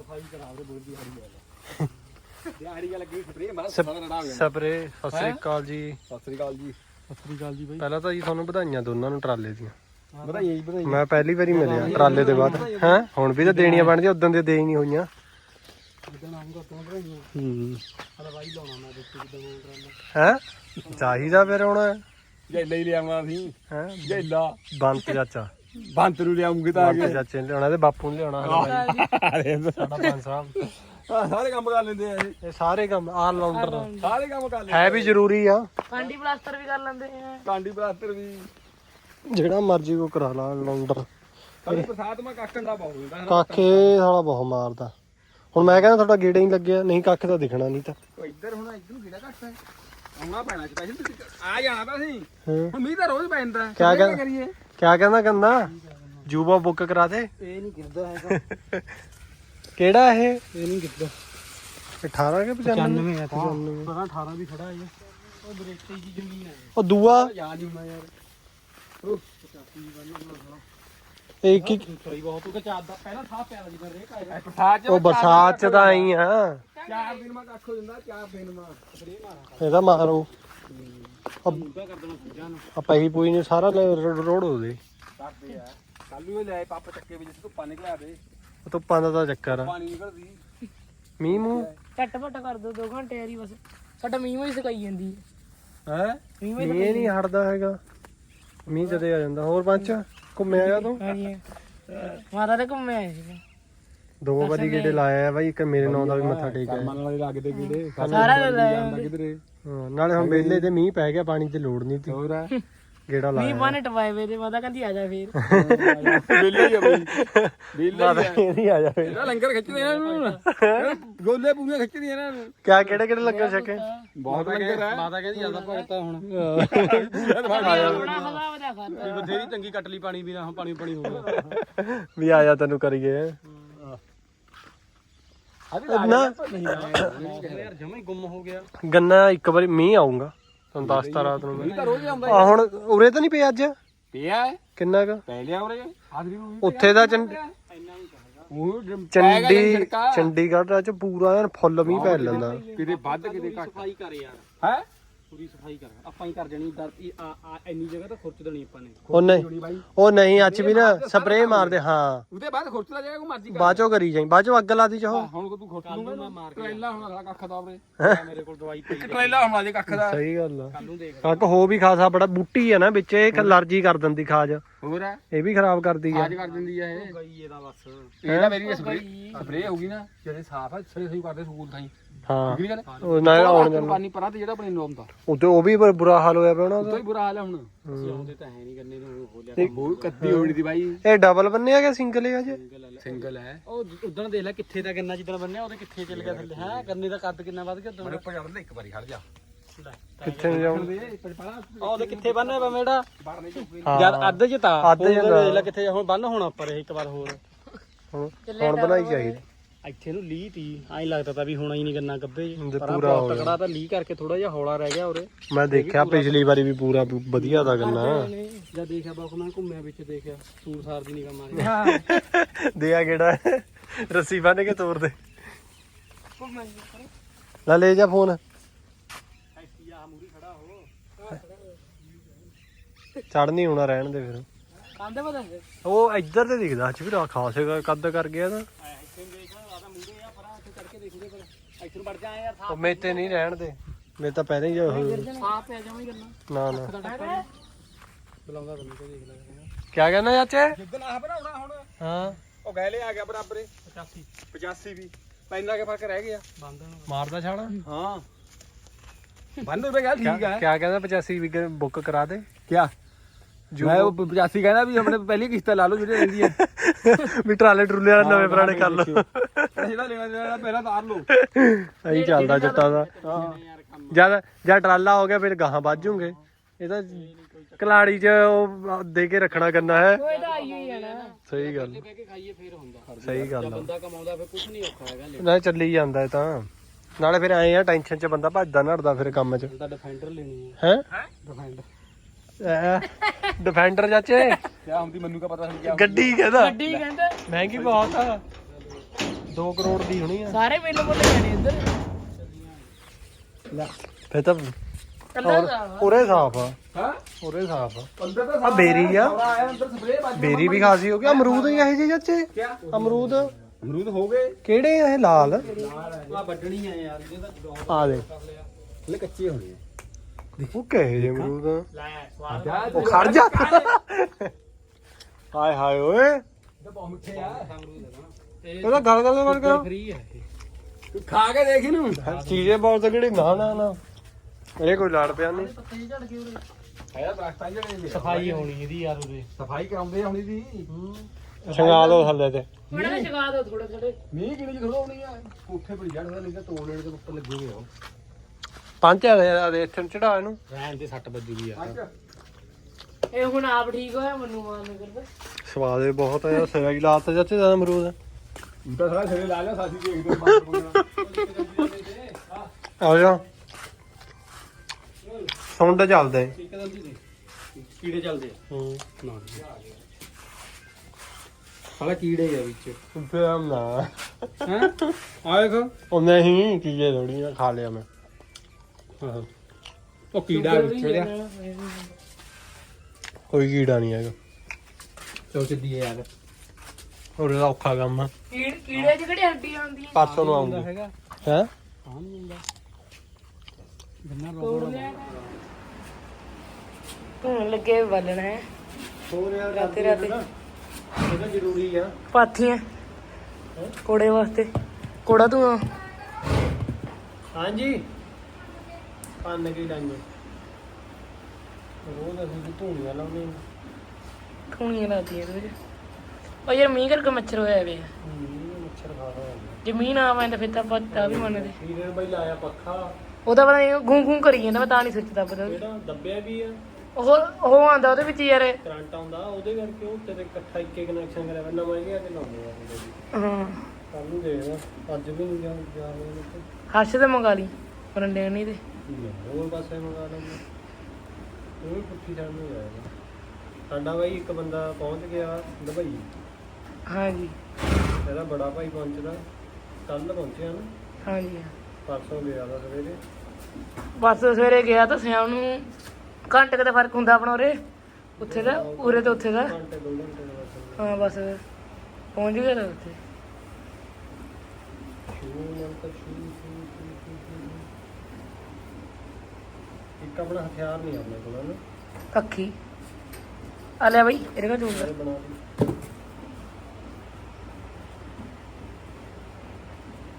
ਸਫ਼ਾਈ ਕਰਾ ਦੇ ਬੁੜ ਦੀ ਹਾੜੀ ਵਾਲਾ ਦਿਹਾੜੀ ਲੱਗੀ ਸਪਰੇ ਮਾਰਾ ਸਪ- ਸਾਰਾ ਰੜਾ ਹੋ ਗਿਆ। ਸਪਰੇ ਸਤਿ ਸ੍ਰੀ ਅਕਾਲ ਜੀ। ਸਤਿ ਸ੍ਰੀ ਅਕਾਲ ਜੀ। ਸਤਿ ਸ੍ਰੀ ਅਕਾਲ ਜੀ ਬਾਈ। ਪਹਿਲਾਂ ਤਾਂ ਜੀ ਤੁਹਾਨੂੰ ਵਧਾਈਆਂ ਦੋਨਾਂ ਨੂੰ ਟਰਾਲੇ ਦੀਆਂ। ਵਧਾਈਆਂ ਜੀ ਵਧਾਈਆਂ। ਮੈਂ ਪਹਿਲੀ ਵਾਰੀ ਮਿਲਿਆ ਟਰਾਲੇ ਦੇ ਬਾਅਦ। ਹੈ? ਹੁਣ ਵੀ ਤਾਂ ਦੇਣੀਆਂ ਬਣਦੀਆਂ ਉਦੋਂ ਦੇ ਦੇ ਹੀ ਨਹੀਂ ਹੋਈਆਂ। ਹੂੰ। ਹਲਵਾਈ ਲਾਉਣਾ ਮੈਂ ਦੇਖੀ ਕਿਦਾਂ ਮੈਂ ਹੈ? ਚਾਹੀਦਾ ਫਿਰ ਹੁਣ। ਜੈਲਾ ਹੀ ਲਿਆਵਾਂ ਅਸੀਂ। ਹੈ? ਜੈਲਾ। ਬੰਤ ਚਾਚਾ। ਬੰਤ ਨੂੰ ਲਿਆਉਂਗੇ ਤਾਂ ਬੰਤ ਚਾਚੇ ਨੇ ਲਿਆਉਣਾ ਤੇ ਬਾਪੂ ਨੇ ਲਿਆਉਣਾ ਹਲਵਾਈ। ਸਾਡਾ ਪੰਜ ਸਾਹਿਬ ਆ ਸਾਰੇ ਕੰਮ ਕਰ ਲੈਂਦੇ ਆ ਇਹ। ਇਹ ਸਾਰੇ ਕੰਮ ਆਲ ਰਾਉਂਡਰ ਸਾਰੇ ਕੰਮ ਕਰ ਲੈਂਦੇ ਹੈ ਵੀ ਜ਼ਰੂਰੀ ਆ। ਕਾਂਡੀ ਪਲਾਸਟਰ ਵੀ ਕਰ ਲੈਂਦੇ ਆ। ਕਾਂਡੀ ਬਰਾਤਰ ਵੀ। ਜਿਹੜਾ ਮਰਜ਼ੀ ਕੋ ਕਰਾ ਲਾ ਰਾਉਂਡਰ ਕਦੀ ਬਰਸਾਤ ਮਾ ਕਾਕਣ ਦਾ ਬਹੁਤ ਹੁੰਦਾ ਕਾਖੇ ਸਾਲਾ ਬਹੁਤ ਮਾਰਦਾ। ਹੁਣ ਮੈਂ ਕਹਿੰਦਾ ਤੁਹਾਡਾ ਗੇੜਾ ਹੀ ਲੱਗਿਆ ਨਹੀਂ ਕੱਖ ਤਾਂ ਦਿਖਣਾ ਨਹੀਂ ਤਾਂ। ਉਹ ਇੱਧਰ ਹੁਣ ਇੱਧਰ ਨੂੰ ਕਿਹੜਾ ਘੱਟ ਹੈ। ਆਉਣਾ ਪੈਣਾ ਸਪੈਸ਼ਲ ਤੁਸੀਂ ਆ ਜਾਣਾ ਤਾਂ ਅਸੀਂ। ਹਾਂ। ਹੁਣ ਮੀਂਹ ਤਾਂ ਰੋਜ਼ ਪੈਂਦਾ ਹੈ। ਕਿਆ ਕਰੀਏ? ਕਿਆ ਕਹਿੰਦਾ ਕਹਿੰਦਾ ਜੂਬਾ ਬੁੱਕ ਕਰਾ ਦੇ। ਇਹ ਨਹੀਂ ਗਿਰਦਾ ਹੈਗਾ। ਕਿਹੜਾ ਇਹ? ਇਹ ਨਹੀਂ ਗਿਰਦਾ। 18 ਕਿ 95 ਹੈ। ਪਤਾ 18 ਵੀ ਖੜਾ ਹੈ। ਉਹ ਬਰੇਟੇ ਦੀ ਜ਼ਮੀਨ ਹੈ। ਉਹ ਦੂਆ? ਯਾਦ ਹੀ ਹੋਣਾ ਯਾਰ। ਉਹ 85 ਬੰਨਾ ਇਹ ਕੀ ਸਹੀ ਬਹੁਤ ਉਹ ਚਾਰ ਦਾ ਪਹਿਲਾਂ ਥਾਪ ਪਿਆ ਜੀ ਰੇ ਕਾਇਦਾ ਬਰਸਾਤ ਉਹ ਬਰਸਾਤ ਚ ਤਾਂ ਆਈ ਆ। ਚਾਰ ਦਿਨ ਮਾ ਕੱਖ ਹੋ ਜਾਂਦਾ ਚਾਰ ਦਿਨ ਮਾ ਸਪਰੇ ਮਾਰਾ। ਇਹਦਾ ਮਾਰੋ। ਮੁੱਦਾ ਕਰ ਦੇਣਾ ਸੁਝਾ ਨੂੰ ਆਪਾਂ ਹੀ ਪੂਈ ਨੇ ਸਾਰਾ ਰੋੜ ਹੋ ਦੇ ਕਰਦੇ ਆ ਕੱਲ ਇਹ ਲੈ ਪਾਪ ਚੱਕੇ ਵਿੱਚ ਧੁੱਪਾਂ ਨਿਕਲਿਆ ਦੇ ਉਹ ਧੁੱਪਾਂ ਦਾ ਤਾਂ ਚੱਕਰ ਆ। ਪਾਣੀ ਨਿਕਲਦੀ। ਮੀਂਹ ਮੂੰਹ? ਝੱਟ ਪੱਟ ਕਰ ਦੋ 2 ਘੰਟੇ ਯਾਰੀ ਬਸ। ਸਾਡਾ ਮੀਂਹ ਵੀ ਸਕਾਈ ਜਾਂਦੀ ਹੈ। ਹੈ? ਮੀਂਹ ਨਹੀਂ ਹਟਦਾ ਹੈਗਾ। ਮੀਂਹ ਜਦੇ ਆ ਜਾਂਦਾ। ਹੋਰ ਪੰਚ ਘੁੰਮਿਆ ਆ ਤੂੰ? ਹਾਂਜੀ। ਮਾਤਾ ਤੇ ਘੁੰਮੇ ਆਏ ਸੀ ਦੋ ਵਾਰੀ ਗੇੜੇ ਲਾਇਆ ਆ ਬਾਈ ਇੱਕ ਮੇਰੇ ਨਾਂ ਦਾ ਵੀ ਮੱਥਾ ਟੇਕਿਆ। ਕਰਮਾਂ ਵਾਲੇ ਲੱਗਦੇ ਕੀੜੇ ਸਾਰਾ ਲਾਇਆ ਜਾਂਦਾ ਕਿਧਰੇ? ਹਾਂ, ਨਾਲੇ ਹੁਣ ਵੇਲੇ ਤੇ ਮੀਂਹ ਪੈ ਗਿਆ ਪਾਣੀ ਦੀ ਲੋੜ ਨਹੀਂ ਤੀ। ਹੋਰ ਆ? ਗੇੜਾ ਮੀਂਹ ਲਾਇਆ। ਬਾਨੇ ਟਵਾਏ ਵੇ ਤੇ ਮਾਤਾ ਕਹਿੰਦੀ ਆ ਜਾ ਫੇਰ। ਹੀ ਆ ਬਈ। ਵੇਲੇ ਮਾਤਾ ਕਹਿੰਦੀ ਆ ਜਾਵੇ ਇਹਦਾ ਲੰਗਰ ਖਿੱਚਦੇ ਇਹਨਾਂ ਨੂੰ ਗੋਲੇ ਪੂਰੀਆਂ ਖਿੱਚਦੀਆਂ ਇਹਨਾਂ ਨੂੰ ਕਿਆ ਕਿਹੜੇ ਕਿਹੜੇ ਲੰਗਰ ਛਕੇ? ਬਹੁਤ ਲੰਗਰ ਮਾਤਾ ਕਹਿੰਦੀ ਜ਼ਿਆਦਾ ਭਗਤਾ ਹੁਣ। ਬਥੇਰੀ ਚੰਗੀ ਕਟਲੀ ਪਾਣੀ ਵੀ ਨਾ ਪਾਣੀ ਪਾਣੀ ਹੋ ਗਿਆ। ਵੀ ਆ ਜਾ ਤੈਨੂੰ ਕਰੀਏ। ਯਾਰ ਜਮਾ ਹੀ ਗੁੰਮ ਹੋ ਗਿਆ। ਗੰਨਾ ਇੱਕ ਵਾਰੀ ਮੀਂਹ ਆਉਂਗਾ ਤੁਹਾਨੂੰ ਦੱਸਤਾ ਰਾਤ ਨੂੰ ਮੈਂ। ਇਹ ਤਾਂ ਰੋਜ਼ ਆਉਂਦਾ ਆ। ਹੁਣ ਉਰੇ ਤਾਂ ਨਹੀਂ ਪਿਆ ਅੱਜ? ਪਿਆ ਹੈ? ਕਿੰਨਾ ਕ? ਪੈ ਲਿਆ ਉਰੇ ਆਦਰੀ ਨੂੰ ਉੱਥੇ ਦਾ ਚੰਡ- ਉਹ ਚੰਡੀ ਚੰਡੀਗੜ੍ਹ ਚ ਪੂਰਾ ਐਨ ਫੁੱਲ ਮੀਂਹ ਪੈ ਲੈਂਦਾ ਕਿਤੇ ਵੱਧ ਕਿਤੇ ਘੱਟ। ਸਫ਼ਾਈ ਕਰ ਯਾਰ। ਹੈ? ਪੂਰੀ ਸਫ਼ਾਈ ਕਰ। ਆਪਾਂ ਹੀ ਕਰ ਜਣੀ ਦਰ ਇਹ ਆ ਆ ਇੰਨੀ ਜਗ੍ਹਾ ਤਾਂ ਖੁਰਚ ਦੇਣੀ ਆਪਾਂ ਨੇ। ਉਹ ਨਹੀਂ ਬਾਈ। ਉਹ ਨਹੀਂ ਅੱਜ ਵੀ ਨਾ ਸਪਰੇਅ ਮਾਰਦੇ ਹਾਂ। ਉਹਦੇ ਬਾਅਦ ਖੁਰਚਦਾ ਜਾਏਗਾ ਕੋ ਮਰਜ਼ੀ ਕਰ। ਬਾਚੋ ਕਰੀ ਜਾਈ ਬਾਚੋ ਅੱਗ ਲਾ ਦੀ ਚਾਹੋ ਹੁਣ ਕੋ ਤੂੰ ਖੁਰਚ ਲੂੰਗਾ ਮੈਂ ਮਾਰ ਕੇ ਟ੍ਰੇਲਾ ਹੁਣ ਅਗਲਾ ਕੱਖ ਦਾ ਉਰੇ ਮੇਰੇ ਕੋਲ ਦਵਾਈ ਪਈ ਇੱਕ ਟ੍ਰੇਲਾ ਹੁਣ ਆਜੇ ਕੱਖ ਦਾ। ਸਹੀ ਗੱਲ ਆ। ਕੱਲ ਨੂੰ ਦੇਖ। ਕੱਕ ਹੋ ਵੀ ਖਾਸਾ ਬੜਾ ਬੂਟੀ ਆ ਨਾ ਵਿੱਚ ਇਹ ਅਲਰਜੀ ਕਰ ਦਿੰਦੀ ਖਾਜ। ਹੋਰ ਹੈ ਇਹ ਵੀ ਖਰਾਬ ਕਰਦੀ ਆ। ਆਜ ਕਰ ਦਿੰਦੀ ਆ ਇਹ। ਗਈ ਇਹਦਾ ਬਸ। ਇਹ ਤਾਂ ਮੇਰੀ ਸਪਰੇ ਸਪਰੇ ਹੋਊਗੀ ਨਾ। ਜਿਹੜੇ ਸਾਫ਼ ਆ ਸਰੇ ਸਹੀ ਕਰਦੇ ਸਕੂਲ ਥਾਈ ਹਾਂ। ਠੀਕ ਗੱਲ? ਉਹ ਨਾ ਆਉਣ ਜਾਣ। ਪਾਣੀ ਪਰਾਂ ਤੇ ਜਿਹੜਾ ਆਪਣੇ ਨੋਮ ਦਾ ਉਤੇ ਉਹ ਵੀ ਬੁਰਾ- ਬੁਰਾ ਹਾਲ ਹੋਇਆ ਪਿਆ ਉਹਨਾਂ ਉਤੋਂ ਦਾ ਹੀ ਬੁਰਾ ਹਾਲ ਹੈ। ਹੁਣ ਆਉਂਦੇ ਤਾਂ ਹੈ ਨਹੀਂ ਗੰਨੇ ਨੂੰ ਹੋ ਲਿਆ ਬਹੁਤ ਕੱਤੀ ਹੋਣੀ ਦੀ ਬਾਈ। ਇਹ ਡਬਲ ਬੰਨਿਆ ਕਿ ਸਿੰਗਲ ਹੈ ਅਜੇ? ਸਿੰਗਲ ਹੈ। ਉਹ ਉਦੋਂ ਦੇਖ ਲੈ ਕਿੱਥੇ ਦਾ ਗੰਨਾ ਜਿੱਦਣ ਬੰਨਿਆ ਉਹਦੇ ਕਿੱਥੇ ਚੱਲ ਗਿਆ ਥੱਲੇ। ਹੈ? ਗੰਨੇ ਦਾ ਕੱਦ ਕਿੰਨਾ ਵੱਧ ਗਿਆ ਉਦੋਂ? ਉੱਪਰ ਚੜ੍ਹਦਾ ਇੱਕ ਵਾਰੀ ਖੜ ਜਾ। ਕਿੱਥੇ ਨੂੰ ਜਾਉਣ ਉਹਦੇ ਕਿੱਥੇ ਬੰਨਿਆ ਵਾ ਮੇੜਾ ਜਦ ਅੱਧ ਚ ਤਾਂ ਅੱਧ ਲੈ ਕਿੱਥੇ ਹੁਣ ਬੰਨ ਹੋਣਾ ਇਹ ਇੱਕ ਵਾਰ ਹੋਰ। ਹੁਣ ਹੁਣ ਬਣਾਈ ਚਾਹੀਦੀ ਇੱਥੇ ਨੂੰ ਲੀਹ ਤੀ ਐਂ ਲੱਗਦਾ ਤਾਂ ਵੀ ਹੋਣਾ ਹੀ ਨਹੀਂ ਗੰਨਾ ਗੱਬੇ ਤੇ ਪਰ ਪੂਰਾ ਹੋ ਬਹੁਤ ਤਕੜਾ ਤਾਂ ਲੀਹ ਕਰਕੇ ਥੋੜਾ ਜਿਹਾ ਹੌਲਾ ਰਹਿ ਗਿਆ ਉਰੇ। ਮੈਂ ਦੇਖਿਆ ਪਿਛਲੀ ਵਾਰੀ ਵੀ ਪੂਰਾ ਵਧੀਆ ਦਾ ਗੰਨਾ। ਜਦ ਦੇਖਿਆ ਬਾਕ ਮੈਂ ਘੁੰਮਿਆ ਵਿੱਚ ਦੇਖਿਆ ਸੂਰ ਸਾਰ ਦੀ ਨਿਗਾਹ ਮਾਰੀ। ਦਿਆ ਕਿਹੜਾ? ਰੱਸੀ ਬੰਨ ਕੇ ਤੋੜ ਦੇ। ਲੈ ਲੈ ਜਾ ਫੋਨ। ਚੜ ਨਹੀਂ ਹੋਣਾ ਰਹਿਣ ਦੇ ਫਿਰ। ਕਾਂਦੇ ਪਤਾ ਉਹ ਇੱਧਰ ਤੇ ਦਿਖਦਾ ਅੱਜ ਵੀ ਖਾਸੇ ਕੱਦ ਕਰ ਗਿਆ ਤਾਂ। ਇੱਥੇ ਦੇਖ ਆਦਾ ਮੂਰੇ ਆ ਪਰਾਂ ਇੱਥੇ ਕਰਕੇ ਦੇਖਦੇ ਪਰ ਇੱਥੇ ਨੂੰ ਵੜ ਜਾ ਯਾਰ ਉਹ ਮੇਤੇ ਨਹੀਂ ਰਹਿਣ ਦੇ। ਮੇਰੇ ਤਾਂ ਪਹਿਲਾਂ ਹੀ ਉਹ- ਸਾਫ਼ ਪਿਆ ਜਮਾ ਹੀ ਕਰਨਾ। ਨਾ ਨਾ। ਬੁਲਾਉਂਦਾ ਬੰਦੇ ਤੇ ਦੇਖ ਲੈ ਕਿਆ ਕਹਿੰਦਾ ਚਾਚੇ? ਜਿੱਦਣ ਆਹ ਬਣਾਉਣਾ ਹੁਣ। ਹਾਂ। ਉਹ ਗੈਲੇ ਆ ਗਿਆ ਬਰਾਬਰੇ 85 85 ਵੀ। ਪੈਨਾ ਕੇ ਫ਼ਰਕ ਰਹਿ ਗਿਆ। ਬੰਦ ਮਾਰਦਾ ਛਾਲਾ ਹਾਂ। ਬੰਦ ਹੋ ਗਿਆ ਠੀਕ ਹੈ ਕਿਆ ਕਹਿੰਦਾ 85 ਵੀ ਬੁੱਕ ਕਰਾ ਦੇ? ਕਿਆ? ਮੈਂ ਉਹ 85 ਕਹਿੰਦਾ ਵੀ ਆਪਣੇ ਪਹਿਲੀ ਕਿਸ਼ਤ ਲਾ ਲਓ ਜਿਹੜੇ ਰਹਿੰਦੀ ਹੈ ਵੀ ਟਰਾਲੇ ਟਰੂਲੇ ਵਾਲੇ ਨਵੇਂ ਪੁਰਾਣੇ ਕਰ ਲਓ। ਜਿਹੜਾ ਲੈਣਾ ਦੇਣਾ ਪਹਿਲਾਂ ਤਾਰ ਲਓ। ਐਂ ਚੱਲਦਾ ਜੱਟਾ ਦਾ। ਜਦ ਜਦ ਟਰਾਲਾ ਹੋ ਗਿਆ ਫਿਰ ਗਾਹਾਂ ਵੱਜ ਜੂਗੇ ਇਹ ਤਾਂ ਕਲਾੜੀ 'ਚ ਉਹ ਦੇ ਕੇ ਰੱਖਣਾ ਕਰਨਾ ਹੈ। ਕੋਈ ਤਾਂ ਆਈ ਹੋਈ ਜਾਣਾ ਸਹੀ ਗੱਲ। ਸਹੀ ਗੱਲ ਬੰਦਾ ਕਮਾਉਂਦਾ ਫਿਰ ਕੁਝ ਨਹੀਂ ਔਖਾ ਹੈਗਾ। ਲੈ ਨਾ ਚੱਲੀ ਜਾਂਦਾ ਇਹ ਤਾਂ। ਨਾਲੇ ਫਿਰ ਐਂ ਆ ਟੈਨਸ਼ਨ 'ਚ ਬੰਦਾ ਭੱਜਦਾ ਨੜਦਾ ਫਿਰ ਕੰਮ 'ਚ। ਤਾਂ ਡਿਫੈਂਡਰ ਲੈਣੀ ਹੈ? ਹੈ ਡਿਫੈਂਡਰ ਡਿਫੈਂਡਰ ਚਾਚੇ। ਕਿਆ ਹੁੰਦੀ ਮੈਨੂੰ ਕਾ ਪਤਾ ਨਹੀਂ ਕਿਆ ਗੱਡੀ ਕਹਿੰਦਾ। ਗੱਡੀ ਕਹਿੰਦੇ। ਮਹਿੰਗੀ ਬਹੁਤ ਆ। 2 ਕਰੋੜ ਦੀ ਹੋਣੀ ਆ। ਸਾਰੇ ਮਿਲ ਮੁੱਲ ਜਾਣੇ ਇੱਧਰ। ਫੇ ਤਾਂ ਉਰੇ ਸਾਫ਼ ਆ। ਹਾਂ? ਉਰੇ ਸਾਫ਼ ਆ। ਅੰਦਰ ਤਾਂ ਆ ਬੇਰੀ ਆ। ਸਾਰਾ ਆਇਆ ਅੰਦਰ ਸਪਰੇ ਬਾਜ ਬੇਰੀ ਵੀ ਖਾਸੀ ਹੋ ਗਈ। ਅਮਰੂਦ ਹੀ ਇਹ ਜਿਹੇ ਚਾਚੇ। ਅਮਰੂਦ। ਅਮਰੂਦ ਹੋ ਗਏ। ਕਿਹੜੇ ਆ ਇਹ ਲਾਲ? ਆ ਵੱਢਣੀ ਆ ਯਾਰ ਇਹਦਾ ਬਹੁਤ ਆ ਦੇ। ਹਲੇ ਕੱਚੇ ਹੋਣੇ ਉਹ ਕਹੇ ਜੇ ਅਮਰੂਦ? ਲੈ ਉਹ ਖੜ ਜਾ। ਹਾਏ ਹਾਏ ਓਏ। ਤਾਂ ਬਹੁਤ ਮਿੱਠੇ ਆ। ਇਹਦਾ ਗਲ ਗਲ ਕਰ ਕਰ ਫ੍ਰੀ ਹੈ ਤੂੰ ਖਾ ਕੇ ਦੇਖ ਇਹਨੂੰ। ਚੀਜ਼ੇ ਬਹੁਤ ਤਗੜੀ ਨਾ ਨਾ ਨਾ। ਇਹ ਕੋਈ ਲੜ ਪਿਆ ਨਹੀਂ। ਪੱਤੇ ਝੜ ਗਏ ਉਰੇ ਆਇਆ ਦਰਖਤਾਂ ਜਿਹੜੇ ਸਫ਼ਾਈ ਹੋਣੀ ਇਹਦੀ ਯਾਰ ਉਹਦੇ। ਸਫ਼ਾਈ ਕਰਾਉਂਦੇ ਆ ਹੁਣੀ ਦੀ। ਛੰਗਾ ਲਓ ਥੱਲੇ ਤੇ। ਉਹਨਾਂ ਨੇ ਚਗਾ ਦੋ ਥੋੜੇ ਥੋੜੇ ਮੀਂਹ ਕਿਹੜੀ ਥੋੜਾ ਹੋਣੀ ਆ? ਕੋਠੇ ਪਰ ਜੜਦਾ ਨਹੀਂ ਤਾਂ ਤੋੜ ਲੈਣ ਦੇ ਉੱਪਰ ਲੱਗੇ ਹੋਏ ਆ ਪੰਜ ਆ ਦੇ ਇੱਥੇ ਚੜਾ ਇਹਨੂੰ। ਰਹਿਣ ਦੇ ਸੱਟ ਵੱਜੂਗੀ ਯਾਰ ਇਹ ਹੁਣ ਆਪ ਠੀਕ ਹੋਇਆ ਮੈਨੂੰ ਮਾਨ ਕਰਦਾ। ਸਵਾਦ ਇਹ ਬਹੁਤ ਆ ਸਿਰਾ ਹੀ ਲਾਤਾ ਚਾਚੇ ਦਾ ਅਮਰੂਦ। ਹੁਣ ਤਾਂ ਸਾਰਾ ਸਿਰੇ ਲਾ ਲਿਆ ਸਾਸੀ ਦੇਖਦੇ ਬਾਹਰ ਬੋਲਣਾ ਆ ਜਾ। ਸੁੰਡ ਚੱਲਦੇ। ਕੀੜੇ ਆ। ਹੂੰ। ਨਾ ਸਾਲਾ ਕੀੜੇ ਆ ਵਿੱਚ। ਫਿਰ ਨਾ ਹੈ? ਆ ਦੇਖੋ ਉਹ ਨਹੀਂ ਚੀਜ਼ੇ ਥੋੜੀ ਆ ਖਾ ਲਿਆ ਮੈਂ। ਆਹੋ। ਉਹ ਕੀੜਾ ਵਿੱਚ ਰਿਹਾ ਕੋਈ ਕੀੜਾ ਨਹੀਂ ਹੈਗਾ। ਸੋਚਦੀ ਹੈ ਯਾਰ ਹੋਰ ਇਹਦਾ ਔਖਾ ਕੰਮ ਆ। ਕੀੜ ਕੀੜੇ ਚ ਕਿਹੜੀ ਹੱਡੀ ਆਉਂਦੀ ਹੈ ਪਰਸੋਂ ਨੂੰ ਆਉਂਗੀ ਹੈਗਾ। ਹੈ? ਆਮ ਹੁੰਦਾ। ਗੰਨਾ ਤੋੜ ਲਿਆ? ਲੱਗੇ ਬਲਣਾ ਹੈ। ਹੋਰ ਯਾਰ ਰਾਤੇ ਰਾਤੇ ਜ਼ਰੂਰੀ ਆ। ਪਾਥੀਆਂ। ਕੋੜੇ ਵਾਸਤੇ। ਕੋੜਾ ਤੂੰ ਹਾਂਜੀ। ਪੰਨ ਕੀ ਲਾਈਏ ਰੋਜ਼ ਅਸੀਂ ਧੂਣੀਆਂ ਲਾਉਂਦੇ ਹਾਂ। ਖੂਣੀਆਂ ਲਾਤੀਆਂ ਇਹਦੇ ਵਿੱਚ। ਉਹ ਯਾਰ ਮੀਂਹ ਕਰਕੇ ਮੱਛਰ ਹੋਇਆ ਵੇ। ਹੂੰ ਮੱਛਰ ਖਾ ਖਾ ਜੇ ਮੀਂਹ ਨਾ ਆਵੇ ਤਾਂ ਫਿਰ ਤਾਂ ਆਪਾਂ ਤਾਂ ਵੀ ਮੰਨਦੇ। ਵੀਰੇ ਨੇ ਬਈ ਲਾਇਆ ਪੱਖਾ। ਉਹਦਾ ਪਤਾ ਨਹੀਂ ਗੂੰ ਗੂੰ ਕਰੀ ਜਾਂਦਾ ਮੈਂ ਤਾਂ ਨਹੀਂ ਸੋਚਦਾ ਪਤਾ। ਜਿਹੜਾ ਦੱਬਿਆ ਵੀ ਆ? ਉਹ ਉਹ ਆਂਦਾ ਉਹਦੇ ਵਿੱਚ ਯਾਰ। ਕਰੰਟ ਆਉਂਦਾ ਉਹਦੇ ਕਰਕੇ ਉਹ ਤੇਰੇ ਇਕੱਠਾ ਇੱਕੇ ਕਨੈਕਸ਼ਨ ਕਰਿਆ ਵਾ ਨਵਾਂ ਜਿਹਾ ਤੇ ਲਾਉਂਦੇ ਆ ਉਹਦੇ ਹਾਂ। ਕੱਲ ਨੂੰ ਦੇਖਦਾ ਅੱਜ ਵੀ ਨਹੀਂ ਜਾ ਜਾ ਰਹੇ ਨੇ ਤੇ ਹਰਸ਼ ਤੇ ਮੰਗਾ ਲਈ ਪਰੰਡੇ ਨਹੀਂ ਤੇ। ਹੋਰ ਪਾਸੇ ਮੰਗਾ ਲਾਂਗੇ ਉਹ ਵੀ ਪੁੱਠੀ ਜਾਣ ਨੂੰ ਜਾਏਗਾ ਸਾਡਾ ਬਾਈ ਇੱਕ ਬੰਦਾ ਪਹੁੰਚ ਗਿਆ ਦੁਬਈ। ਹਾਂਜੀ। ਇਹਦਾ ਬੜਾ ਭਾਈ ਪਹੁੰਚਦਾ ਕੱਲ ਪਹੁੰਚਿਆ ਨਾ। ਹਾਂਜੀ। ਪਰਸੋਂ ਗਿਆ ਦਾ ਸਵੇਰੇ। ਬਸ ਸਵੇਰੇ ਗਿਆ ਤਾਂ ਸ਼ਾਮ ਨੂੰ ਘੰਟੇ ਕੁ ਦਾ ਫ਼ਰਕ ਹੁੰਦਾ ਆਪਣਾ ਉਰੇ? ਉੱਥੇ ਦਾ? ਉਰੇ ਤੇ ਉੱਥੇ ਦਾ? ਘੰਟੇ ਦੋ ਘੰਟੇ ਦਾ ਬਸ ਹਾਂ ਬਸ। ਪਹੁੰਚ ਗਿਆ ਤਾਂ ਉੱਥੇ। ਇੱਕ ਆਪਣਾ ਹਥਿਆਰ ਨਹੀਂ ਆਪਣੇ ਕੋਲ ਨਾ ਅੱਖੀ। ਆ ਲੈ ਬਈ ਇਹਦੇ ਕੋਲ ਜੂਗਾ ਇਹ ਬਣਾ ਲਈ।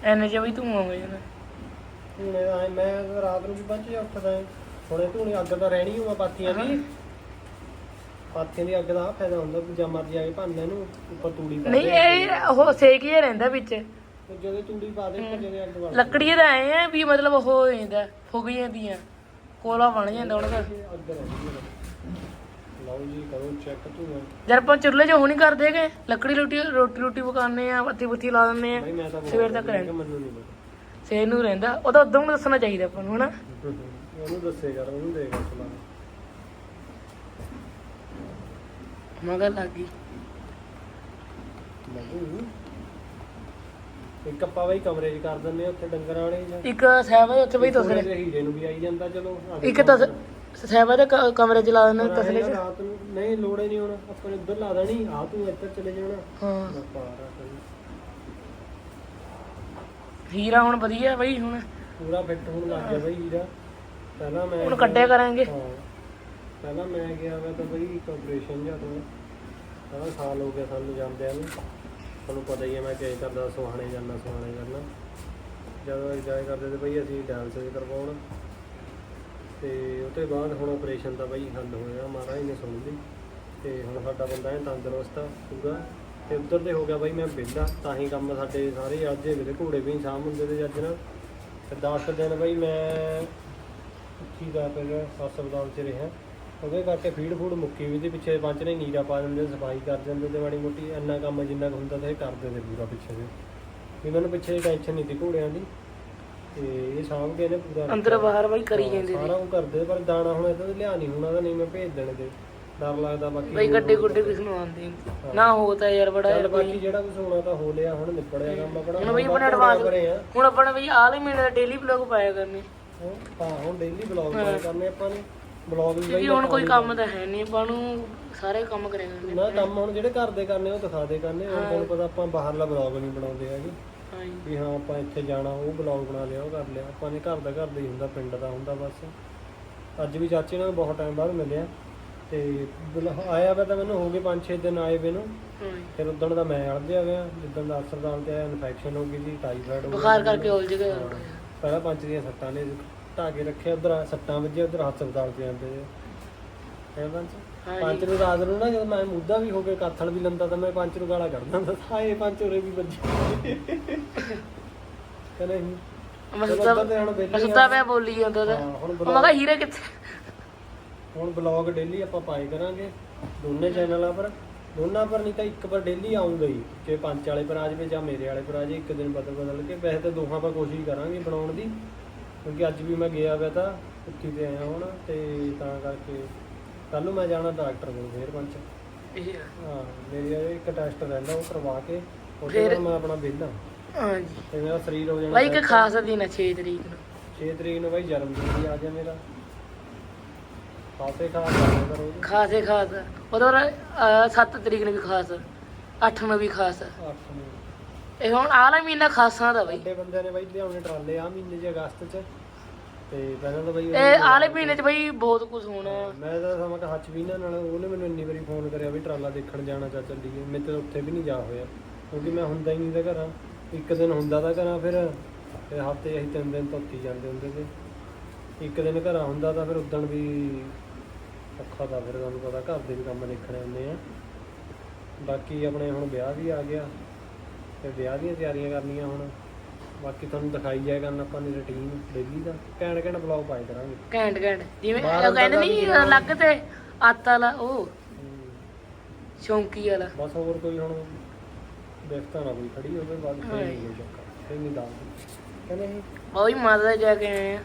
ਐਨੇ ਜਿਹਾ ਵੀ ਤੂੰ ਇਹ ਆਏਂ ਮੈਂ ਤਾਂ ਰਾਤ ਨੂੰ ਵੀ ਪੰਜ ਉੱਠਦਾ ਆਂ। ਹੁਣ ਇਹ ਧੂਣੀ ਅੱਗ ਤਾਂ ਰਹਿਣੀ ਹੋਆ ਪਾਥੀਆਂ ਦੀ। ਪਾਥੀਆਂ ਦੀ ਅੱਗ ਦਾ ਆਹ ਫਾਇਦਾ ਹੁੰਦਾ ਵੀ ਜਾਂ ਮਰਜ਼ੀ ਆ ਕੇ ਭੰਨ ਲੈ ਇਹਨੂੰ ਉੱਪਰ ਤੂੜੀ ਪਾ ਨਹੀਂ। ਇਹ ਉਹ ਸੇਕ ਜਿਹਾ ਰਹਿੰਦਾ ਵਿੱਚ। ਤੇ ਜਦੋਂ ਤੂੜੀ ਪਾ ਦੇ ਜਦੋਂ ਅੱਗ ਬਣ ਲੱਕੜੀ ਦਾ ਐ ਆ ਵੀ ਮਤਲਬ ਉਹ ਹੋ ਜਾਂਦਾ ਫੁੱਗ ਜਾਂਦੀਆਂ ਕੋਲਾ ਬਣ ਜਾਂਦਾ ਉਹਨਾਂ ਦਾ। ਅੱਗ ਰਹਿਣੀ ਹੈ ਲਓ ਜੀ ਕਰੋ ਚੈੱਕ ਧੂਆਂ। ਜਦ ਆਪਾਂ ਚੁੱਲ੍ਹੇ 'ਚ ਉਹ ਨਹੀਂ ਕਰਦੇਗੇ ਲੱਕੜੀ ਰੋਟੀ ਰੋਟੀ ਰੋਟੀ ਪਕਾਉਂਦੇ ਆ ਬੱਤੀ ਬੁੱਤੀ ਲਾ ਦਿੰਦੇ ਆ। ਨਹੀਂ ਮੈਂ ਤਾਂ ਸਵੇਰ ਤੱਕ ਮੈਨੂੰ ਨਹੀਂ ਪਤਾ। ਸਵੇਰ ਨੂੰ ਰਹਿੰਦਾ। ਉਹ ਤਾਂ ਉਦੋਂ ਨੂੰ ਦੱਸਣਾ ਚਾਹੀਦਾ ਆਪਾਂ ਨੂੰ ਹਨਾ? ਉਹਨੂੰ ਦੱਸੇ ਕਰ ਉਹਨੂੰ ਦੇਗਾ ਸਲਾਹ ਮਗਰ ਲੱਗ ਗਈ। ਇੱਕ ਆਪਾਂ ਬਈ ਕਮਰੇ 'ਚ ਕਰ ਦਿੰਦੇ ਆ ਉੱਥੇ ਡੰਗਰਾਂ ਵਾਲੇ ਜਾਂ ਇੱਕ ਸਾਹਿਬ ਉੱਥੇ ਬਈ ਤਸਲੇ ਹੀਰੇ ਨੂੰ ਵੀ ਆਈ ਜਾਂਦਾ ਚਲੋ ਇੱਕ ਤਸ ਸਾਹਿਬ ਦੇ ਕ- ਕਮਰੇ 'ਚ ਲਾ ਦਿੰਦੇ ਪਰ ਤਸਲੇ 'ਚ ਰਾਤ ਨੂੰ। ਨਹੀਂ ਲੋੜੇ ਨਹੀਂ ਹੁਣ ਆਪਾਂ ਨੇ ਉੱਧਰ ਲਾ ਦੇਣੀ ਆ ਤੂੰ ਇੱਧਰ ਚਲੇ ਜਾਣਾ। ਹਾਂ। ਹੀਰਾ ਹੁਣ ਵਧੀਆ ਬਈ ਹੁਣ ਪੂਰਾ ਫਿੱਟ ਹੋਣ ਲੱਗ ਗਿਆ ਬਈ ਹੀਰਾ। ਪਹਿਲਾਂ ਮੈਂ ਹੁਣ ਕੱਢਿਆ ਕਰਾਂਗੇ। ਹਾਂ। ਪਹਿਲਾਂ ਮੈਂ ਗਿਆ ਮੈਂ ਤਾਂ ਬਈ ਇੱਕ ਆਪਰੇਸ਼ਨ ਜਿਹਾ ਤੋਂ। ਪਹਿਲਾਂ ਸਾਲ ਹੋ ਗਿਆ ਸਾਨੂੰ ਜਾਂਦਿਆਂ ਨੂੰ। ਤੁਹਾਨੂੰ ਪਤਾ ਹੀ ਹੈ ਮੈਂ ਕਿਹ ਕਰਦਾ ਸੁਹਾਣੇ ਜਾਂਦਾ ਸੁਹਾਣੇ ਕਰਨਾ। ਜਦੋਂ ਇੰਜੋਏ ਕਰਦੇ ਤੇ ਬਈ ਅਸੀਂ ਡਾਂਸ ਵੀ ਕਰਵਾਉਣ। ਤੇ ਉਹ ਤੋਂ ਬਾਅਦ ਹੁਣ ਆਪਰੇਸ਼ਨ ਦਾ ਬਈ ਹੱਲ ਹੋਇਆ ਮਹਾਰਾਜ ਨੇ ਸੁਣ ਲਈ। ਤੇ ਹੁਣ ਸਾਡਾ ਬੰਦਾ ਹੈ ਤੰਦਰੁਸਤ ਆ ਪੂਰਾ। ਤੇ ਉੱਧਰ ਤੇ ਹੋ ਗਿਆ ਬਈ ਮੈਂ ਵਿਹਲਾ ਤਾਂ ਹੀ ਕੰਮ ਸਾਡੇ ਸਾਰੇ ਅੱਜ ਇਹ ਮੇਰੇ ਘੋੜੇ ਵੀ ਸ਼ਾਮ ਹੁੰਦੇ ਤੇ ਅੱਜ ਨਾ। ਤੇ 10 ਦਿਨ ਬਈ ਮੈਂ ਉੱਠੀ ਦਾ ਫਿਰ ਹਸਪਤਾਲ 'ਚ ਰਿਹਾ। ਉਹਦੇ ਕਰਕੇ ਫੀਡ ਫੂਡ ਮੁੱਕੀ ਵੀ ਤੇ ਪਿੱਛੇ ਪੰਜ ਨੇ ਨੀਰਾ ਪਾ ਦਿੰਦੇ ਸਫ਼ਾਈ ਕਰ ਦਿੰਦੇ ਤੇ ਮਾੜੀ ਮੋਟੀ ਇੰਨਾ ਕੰਮ ਜਿੰਨਾ ਕੁ ਹੁੰਦਾ ਤੇ ਇਹ ਕਰਦੇ ਤੇ ਪੂਰਾ ਪਿੱਛੇ ਦੇ ਵੀ ਮੈਨੂੰ ਪਿੱਛੇ ਟੈਨਸ਼ਨ ਨਹੀਂ ਸੀ ਘੋੜਿਆਂ ਦੀ। ਤੇ ਇਹ ਸਾਂਭ ਕੇ ਨੇ ਪੂਰਾ ਅੰਦਰ ਬਾਹਰ ਬਈ ਕਰੀ ਜਾਂਦੇ ਸਾਰਾ ਉਹ ਕਰਦੇ ਪਰ ਦਾਣਾ ਹੁਣ ਇਹਦਾ ਲਿਆ ਨਹੀਂ ਹੋਣਾ ਤਾਂ ਨਹੀਂ ਮੈਂ ਭੇਜ ਦੇਣੇ ਤੇ ਡਰ ਲੱਗਦਾ ਬਾਕੀ ਬਈ ਗੱਡੇ ਗੁੱਡੇ ਕਿਸ ਨੂੰ ਆਉਂਦੇ ਨੀ। ਨਾ ਹੋ ਤਾਂ ਯਾਰ ਬੜਾ ਚੱਲ ਬਾਕੀ ਜਿਹੜਾ ਕੁਝ ਹੋਣਾ ਤਾਂ ਹੋ ਲਿਆ ਹੁਣ ਨਿਬੜਿਆ ਕੰਮ ਆਪਣਾ ਹੁਣ ਬਈ ਆਪਣਾ ਐਡਵਾਂਸ ਹੁਣ ਆਪਣਾ ਬਈ ਆਲੇ ਮਹੀਨੇ ਦਾ ਡੇਲੀ ਬਲੌਗ ਪਾਇਆ ਕਰਨੇ। ਹੁਣ ਤਾਂ ਹੁਣ ਡੇਲੀ ਬਲੌਗ ਪਾਇਆ ਕਰਨੇ ਆਪਾਂ ਨੇ। ਬਲੌਗ ਵੀ ਕਿਉਂਕਿ ਬਈ ਹੁਣ ਕੋਈ ਕੰਮ ਤਾਂ ਹੈ ਨਹੀਂ ਆਪਾਂ ਨੂੰ ਸਾਰੇ ਕੰਮ ਕਰਿਆ ਕਰਨੇ ਨਾ ਕੰਮ ਹੁਣ ਜਿਹੜੇ ਘਰ ਦੇ ਕਰਨੇ ਉਹ ਦਿਖਾ ਦੇ ਕਰਨੇ ਹੁਣ ਤੁਹਾਨੂੰ ਪਤਾ ਆਪਾਂ ਬਾਹਰਲਾ ਬਲੌਗ ਨਹੀਂ ਬਣਾਉਂਦੇ ਹੈਗੇ। ਹਾਂਜੀ। ਵੀ ਹਾਂ ਆਪਾਂ ਇੱਥੇ ਜਾਣਾ ਉਹ ਬਲੌਗ ਬਣਾ ਲਿਆ ਉਹ ਕਰ ਲਿਆ। ਆਪਾਂ ਨੇ ਘਰ ਦਾ ਘਰ ਦਾ ਹੀ ਹੁੰਦਾ ਪਿੰਡ ਦਾ ਹੁੰਦਾ ਬਸ। ਅੱਜ ਵੀ ਚਾਚੇ ਨਾਲ ਬਹੁਤ ਟਾਈਮ ਬਾਅਦ ਮਿਲਿਆ। ਤੇ ਬੁਲਾ- ਆਇਆ ਵਾ ਤਾਂ ਮੈਨੂੰ ਹੋ ਗਏ 5-6 ਦਿਨ ਆਏ ਵੇ ਨੂੰ। ਫਿਰ ਉਦੋਂ ਦਾ ਮੈਂ ਅੜਦਿਆ ਗਿਆ ਦਾ ਅਸਰਦਾਨ ਤੇ ਆਇਆ ਇਨਫੈਕਸ਼ਨ ਹੋ ਗਈ ਸੀ ਟਾਈਫਾਇਡ ਹੋ ਬੁਖਾਰ ਕਰਕੇ ਉਲਝ ਗਿਆ ਹਾਂ। ਪਹਿਲਾਂ ਪੰਜ ਦੀਆਂ ਸੱਟਾਂ ਨੇ ਢਾ ਕੇ ਰੱਖਿਆ ਉਧਰ ਸੱਟਾਂ ਵੱਜੀਆਂ ਉਧਰ ਹਸਪਤਾਲ ਤੇ ਜਾਂਦੇ ਨੇ ਹੈ ਪੰਜ। ਪੰਜ ਨੂੰ ਰਾਤ ਨੂੰ ਨਾ ਜਦ ਮੈਂ ਮੁੱਦਾ ਵੀ ਹੋ ਕੇ ਕਾਥਲ ਵੀ ਲੰਦਾ ਤਾਂ ਮੈਂ ਪੰਜ ਨੂੰ ਗਾਲਾਂ ਕੱਢਦਾ ਹੁੰਦਾ ਸੀ, ਹਾਏ ਪੰਜ ਉਰੇ ਵੀ ਵੱਜੀ। ਕਹਿੰਦਾ ਨਹੀਂ ਮੈਂ ਚਲੋ ਸੁੱਤਾ ਉੱਧਰ ਤੇ ਹੁਣ ਵਿਹਲੇ ਮੈਂ ਆ। ਸੁੱਤਾ ਪਿਆ ਬੋਲੀ ਜਾਂਦਾ ਤਾਂ। ਹਾਂ, ਮੈਂ ਕਿਹਾ ਹੀਰੇ ਕਿੱਥੇ? ਹੁਣ ਬਲੌਗ ਡੇਲੀ ਆਪਾਂ ਪਾਏ ਕਰਾਂਗੇ ਦੋਨੇ ਚੈਨਲਾਂ ਪਰ। ਦੋਨਾਂ ਪਰ ਨਹੀਂ ਤਾਂ ਇੱਕ ਪਰ ਡੇਲੀ ਆਉਂਗਾ ਹੀ ਜੇ ਪੰਜ ਵਾਲੇ ਪਰ ਆ ਜਾਵੇ ਜਾਂ ਮੇਰੇ ਵਾਲੇ ਪਰ ਆ ਜਾਵੇ ਇੱਕ ਦਿਨ ਬਦਲ ਬਦਲ ਕੇ ਵੈਸੇ ਤਾਂ ਦੋਹਾਂ ਪਰ ਕੋਸ਼ਿਸ਼ ਕਰਾਂਗੇ ਬਣਾਉਣ ਦੀ ਕਿਉਂਕਿ ਅੱਜ ਵੀ ਮੈਂ ਗਿਆ ਹੋਇਆ ਤਾਂ ਉੱਥੇ ਤੇ ਆਇਆ ਹੁਣ ਤੇ ਤਾਂ ਕਰਕੇ ਕੱਲ ਨੂੰ ਮੈਂ ਜਾਣਾ ਡਾਕਟਰ ਕੋਲ ਫੇਰ ਪੰਜ ਇਹ ਹਾਂ ਮੇਰੀ ਇਹ ਇੱਕ ਟੈਸਟ ਰਹਿੰਦਾ ਉਹ ਕਰਵਾ ਕੇ ਉਹਦੇ ਨਾਲ ਮੈਂ ਆਪਣਾ ਵਿਹਲਾ। ਹਾਂਜੀ ਤੇ ਮੇਰਾ ਸਰੀਰ ਹੋ ਜਾਣਾ ਬਾਈ ਇੱਕ ਖਾਸ ਦਿਨ ਹੈ 6 ਤਰੀਕ ਨੂੰ। 6 ਤਰੀਕ ਨੂੰ ਬਾਈ ਜਨਮ ਦਿਨ ਵੀ ਆ ਗਿਆ ਮੇਰਾ। ਖਾਸੇ ਖਾਸ ਖਾਸ ਉਹਦਾ 7 ਤਰੀਕ ਨੂੰ ਵੀ ਖਾਸ 8 ਨੂੰ ਵੀ ਖਾਸ ਨੂੰ ਇਹ ਹੁਣ ਆਲਾ ਮਹੀਨਾ ਖਾਸਾਂ ਦਾ ਬਾਈ। ਵੱਡੇ ਬੰਦਿਆਂ ਨੇ ਬਾਈ ਲਿਆਉਣੇ ਟਰਾਲੇ ਆ ਮਹੀਨੇ ਦੇ ਅਗਸਤ ਚ। ਤੇ ਪਹਿਲਾਂ ਤਾਂ ਬਾਈ ਇਹ ਆਲੇ ਮਹੀਨੇ ਚ ਬਾਈ ਬਹੁਤ ਕੁਝ ਹੋਣਾ। ਮੈਂ ਤਾਂ ਸਮਾਂ ਕਿ ਹੱਚ ਵੀ ਨਾ ਨਾਲ ਉਹਨੇ ਮੈਨੂੰ ਇੰਨੀ ਵਾਰੀ ਫੋਨ ਕਰਿਆ ਵੀ ਟਰਾਲਾ ਦੇਖਣ ਜਾਣਾ ਚਾ ਚੱਲੀਏ ਮੈਂ ਤੇ ਉੱਥੇ ਵੀ ਨਹੀਂ ਜਾ ਹੋਇਆ। ਕਿਉਂਕਿ ਮੈਂ ਹੁੰਦਾ ਹੀ ਨਹੀਂ ਤਾਂ ਘਰਾਂ। ਇੱਕ ਦਿਨ ਹੁੰਦਾ ਤਾਂ ਘਰਾਂ ਫਿਰ ਫਿਰ ਹਫ਼ਤੇ ਅਸੀਂ ਤਿੰਨ ਦਿਨ ਧੋਤੀ ਜਾਂਦੇ ਹੁੰਦੇ ਤੇ ਇੱਕ ਦਿਨ ਘਰਾਂ ਹੁੰਦਾ ਤਾਂ ਫਿਰ ਉਦਣ ਵੀ ਔਖਾ ਤਾਂ ਫਿਰ ਤੁਹਾਨੂੰ ਪਤਾ ਘਰ ਦੇ ਵੀ ਕੰਮ ਦੇਖਣੇ ਹੁੰਦੇ ਆ। ਬਾਕੀ ਆਪਣੇ ਹੁਣ ਵਿਆਹ ਵੀ ਆ ਗਿਆ ਤੇ ਵਿਆਹ ਦੀਆਂ ਤਿਆਰੀਆਂ ਕਰਨੀਆਂ ਹੁਣ। ਬਾਕੀ ਤੁਹਾਨੂੰ ਦਿਖਾਈ ਜਾਏਗਾ ਨਾ ਆਪਾਂ ਦੀ ਰੁਟੀਨ ਡੇਲੀ ਦਾ। ਘੈਂਟ ਘੈਂਟ ਬਲੌਗ ਪਾਏ ਕਰਾਂਗੇ। ਘੈਂਟ ਘੈਂਟ ਜਿਵੇਂ ਉਹ ਕਹਿੰਦੇ ਨਹੀਂ ਅਲੱਗ ਤੇ ਆਤਾ ਵਾਲਾ ਉਹ। ਸ਼ੌਂਕੀ ਵਾਲਾ। ਬਸ ਹੋਰ ਕੋਈ ਹੁਣ ਦੇਖਤਾ ਨਾ ਕੋਈ ਖੜੀ ਹੋਵੇ ਬਾਅਦ ਫਿਰ ਨਹੀਂ ਚੱਕਰ। ਫਿਰ ਨਹੀਂ ਦੱਸ ਕਹਿੰਦੇ ਉਹ ਮਾਤਾ ਜਾ ਕੇ ਆਏ ਆ।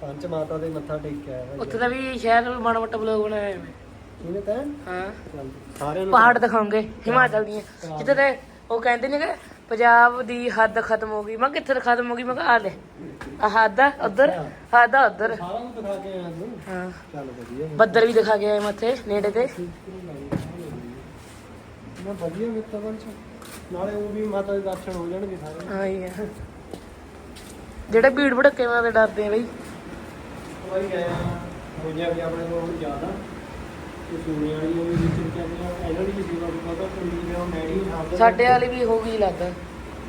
ਪੰਜ ਮਾਤਾ ਦੇ ਮੱਥਾ ਟੇਕ ਕੇ ਆਇਆ ਉੱਥੇ ਦਾ ਵੀ ਸ਼ਹਿਰ ਮਾੜਾ ਮੋਟਾ ਬਲੌਗ ਬਣਾਇਆ ਮੈਂ ਕਿਹਨੇ ਤਾਂ? ਹਾਂ। ਸਾਰਿਆਂ ਨੂੰ ਪਹਾੜ ਦਿਖਾਉਂਗੇ ਹਿਮਾਚਲ ਦੀਆਂ। ਜਿੱਥੇ ਤੇ ਉਹ ਕਹਿੰਦੇ ਨੇ ਕਿ ਪੰਜਾਬ ਦੀ ਹੱਦ ਖਤਮ ਹੋ ਗਈ। ਮੈਂ ਕਿਹਾ ਕਿੱਥੇ ਖਤਮ ਹੋ ਗਈ? ਮੈਂ ਕਿਹਾ ਆ ਲੈ ਆ ਹੱਦ ਆ ਉਧਰ ਹੱਦ ਆ ਉਧਰ। ਸਾਰਾ ਨੂੰ ਦਿਖਾ ਕੇ ਆਇਆ ਨੂੰ ਹਾਂ। ਚੱਲ ਵਧੀਆ। ਬੱਦਲ ਵੀ ਦਿਖਾ ਕੇ ਆਏ ਮੱਥੇ ਨੇੜੇ ਤੇ। ਮੈਂ ਵਧੀਆ ਮਿੱਤਰ ਬਣ ਨਾਲੇ ਉਹ ਵੀ ਮਾਤਾ ਦੇ ਦਰਸ਼ਨ ਹੋ ਜਾਣਗੇ ਸਾਰੇ। ਹਾਂ ਹੀ ਆ। ਜਿਹੜੇ ਭੀੜ ਭੜੱਕੇ ਤੇ ਡਰਦੇ ਆ ਬਈ। ਭਾਈ ਆਇਆ ਹੋਈਆਂ ਵੀ ਆਪਣੇ ਕੋਲ ਹੁਣ ਜ਼ਿਆਦਾ। ਤੇ ਸੂਣੇ ਵਾਲੀ ਉਹ ਵੀ ਵਿੱਚ ਕਹਿੰਦੇ ਆ ਇਹਨਾਂ ਦੀ ਵੀ ਸੇਵਾ ਵੀ ਪਤਾ ਕੁੰਡੀ ਦੇ ਉਹ ਡੈਡੀ ਖਾਂਦੇ ਸਾਡੇ ਵਾਲੀ ਵੀ ਹੋ ਗਈ ਲੱਗਦਾ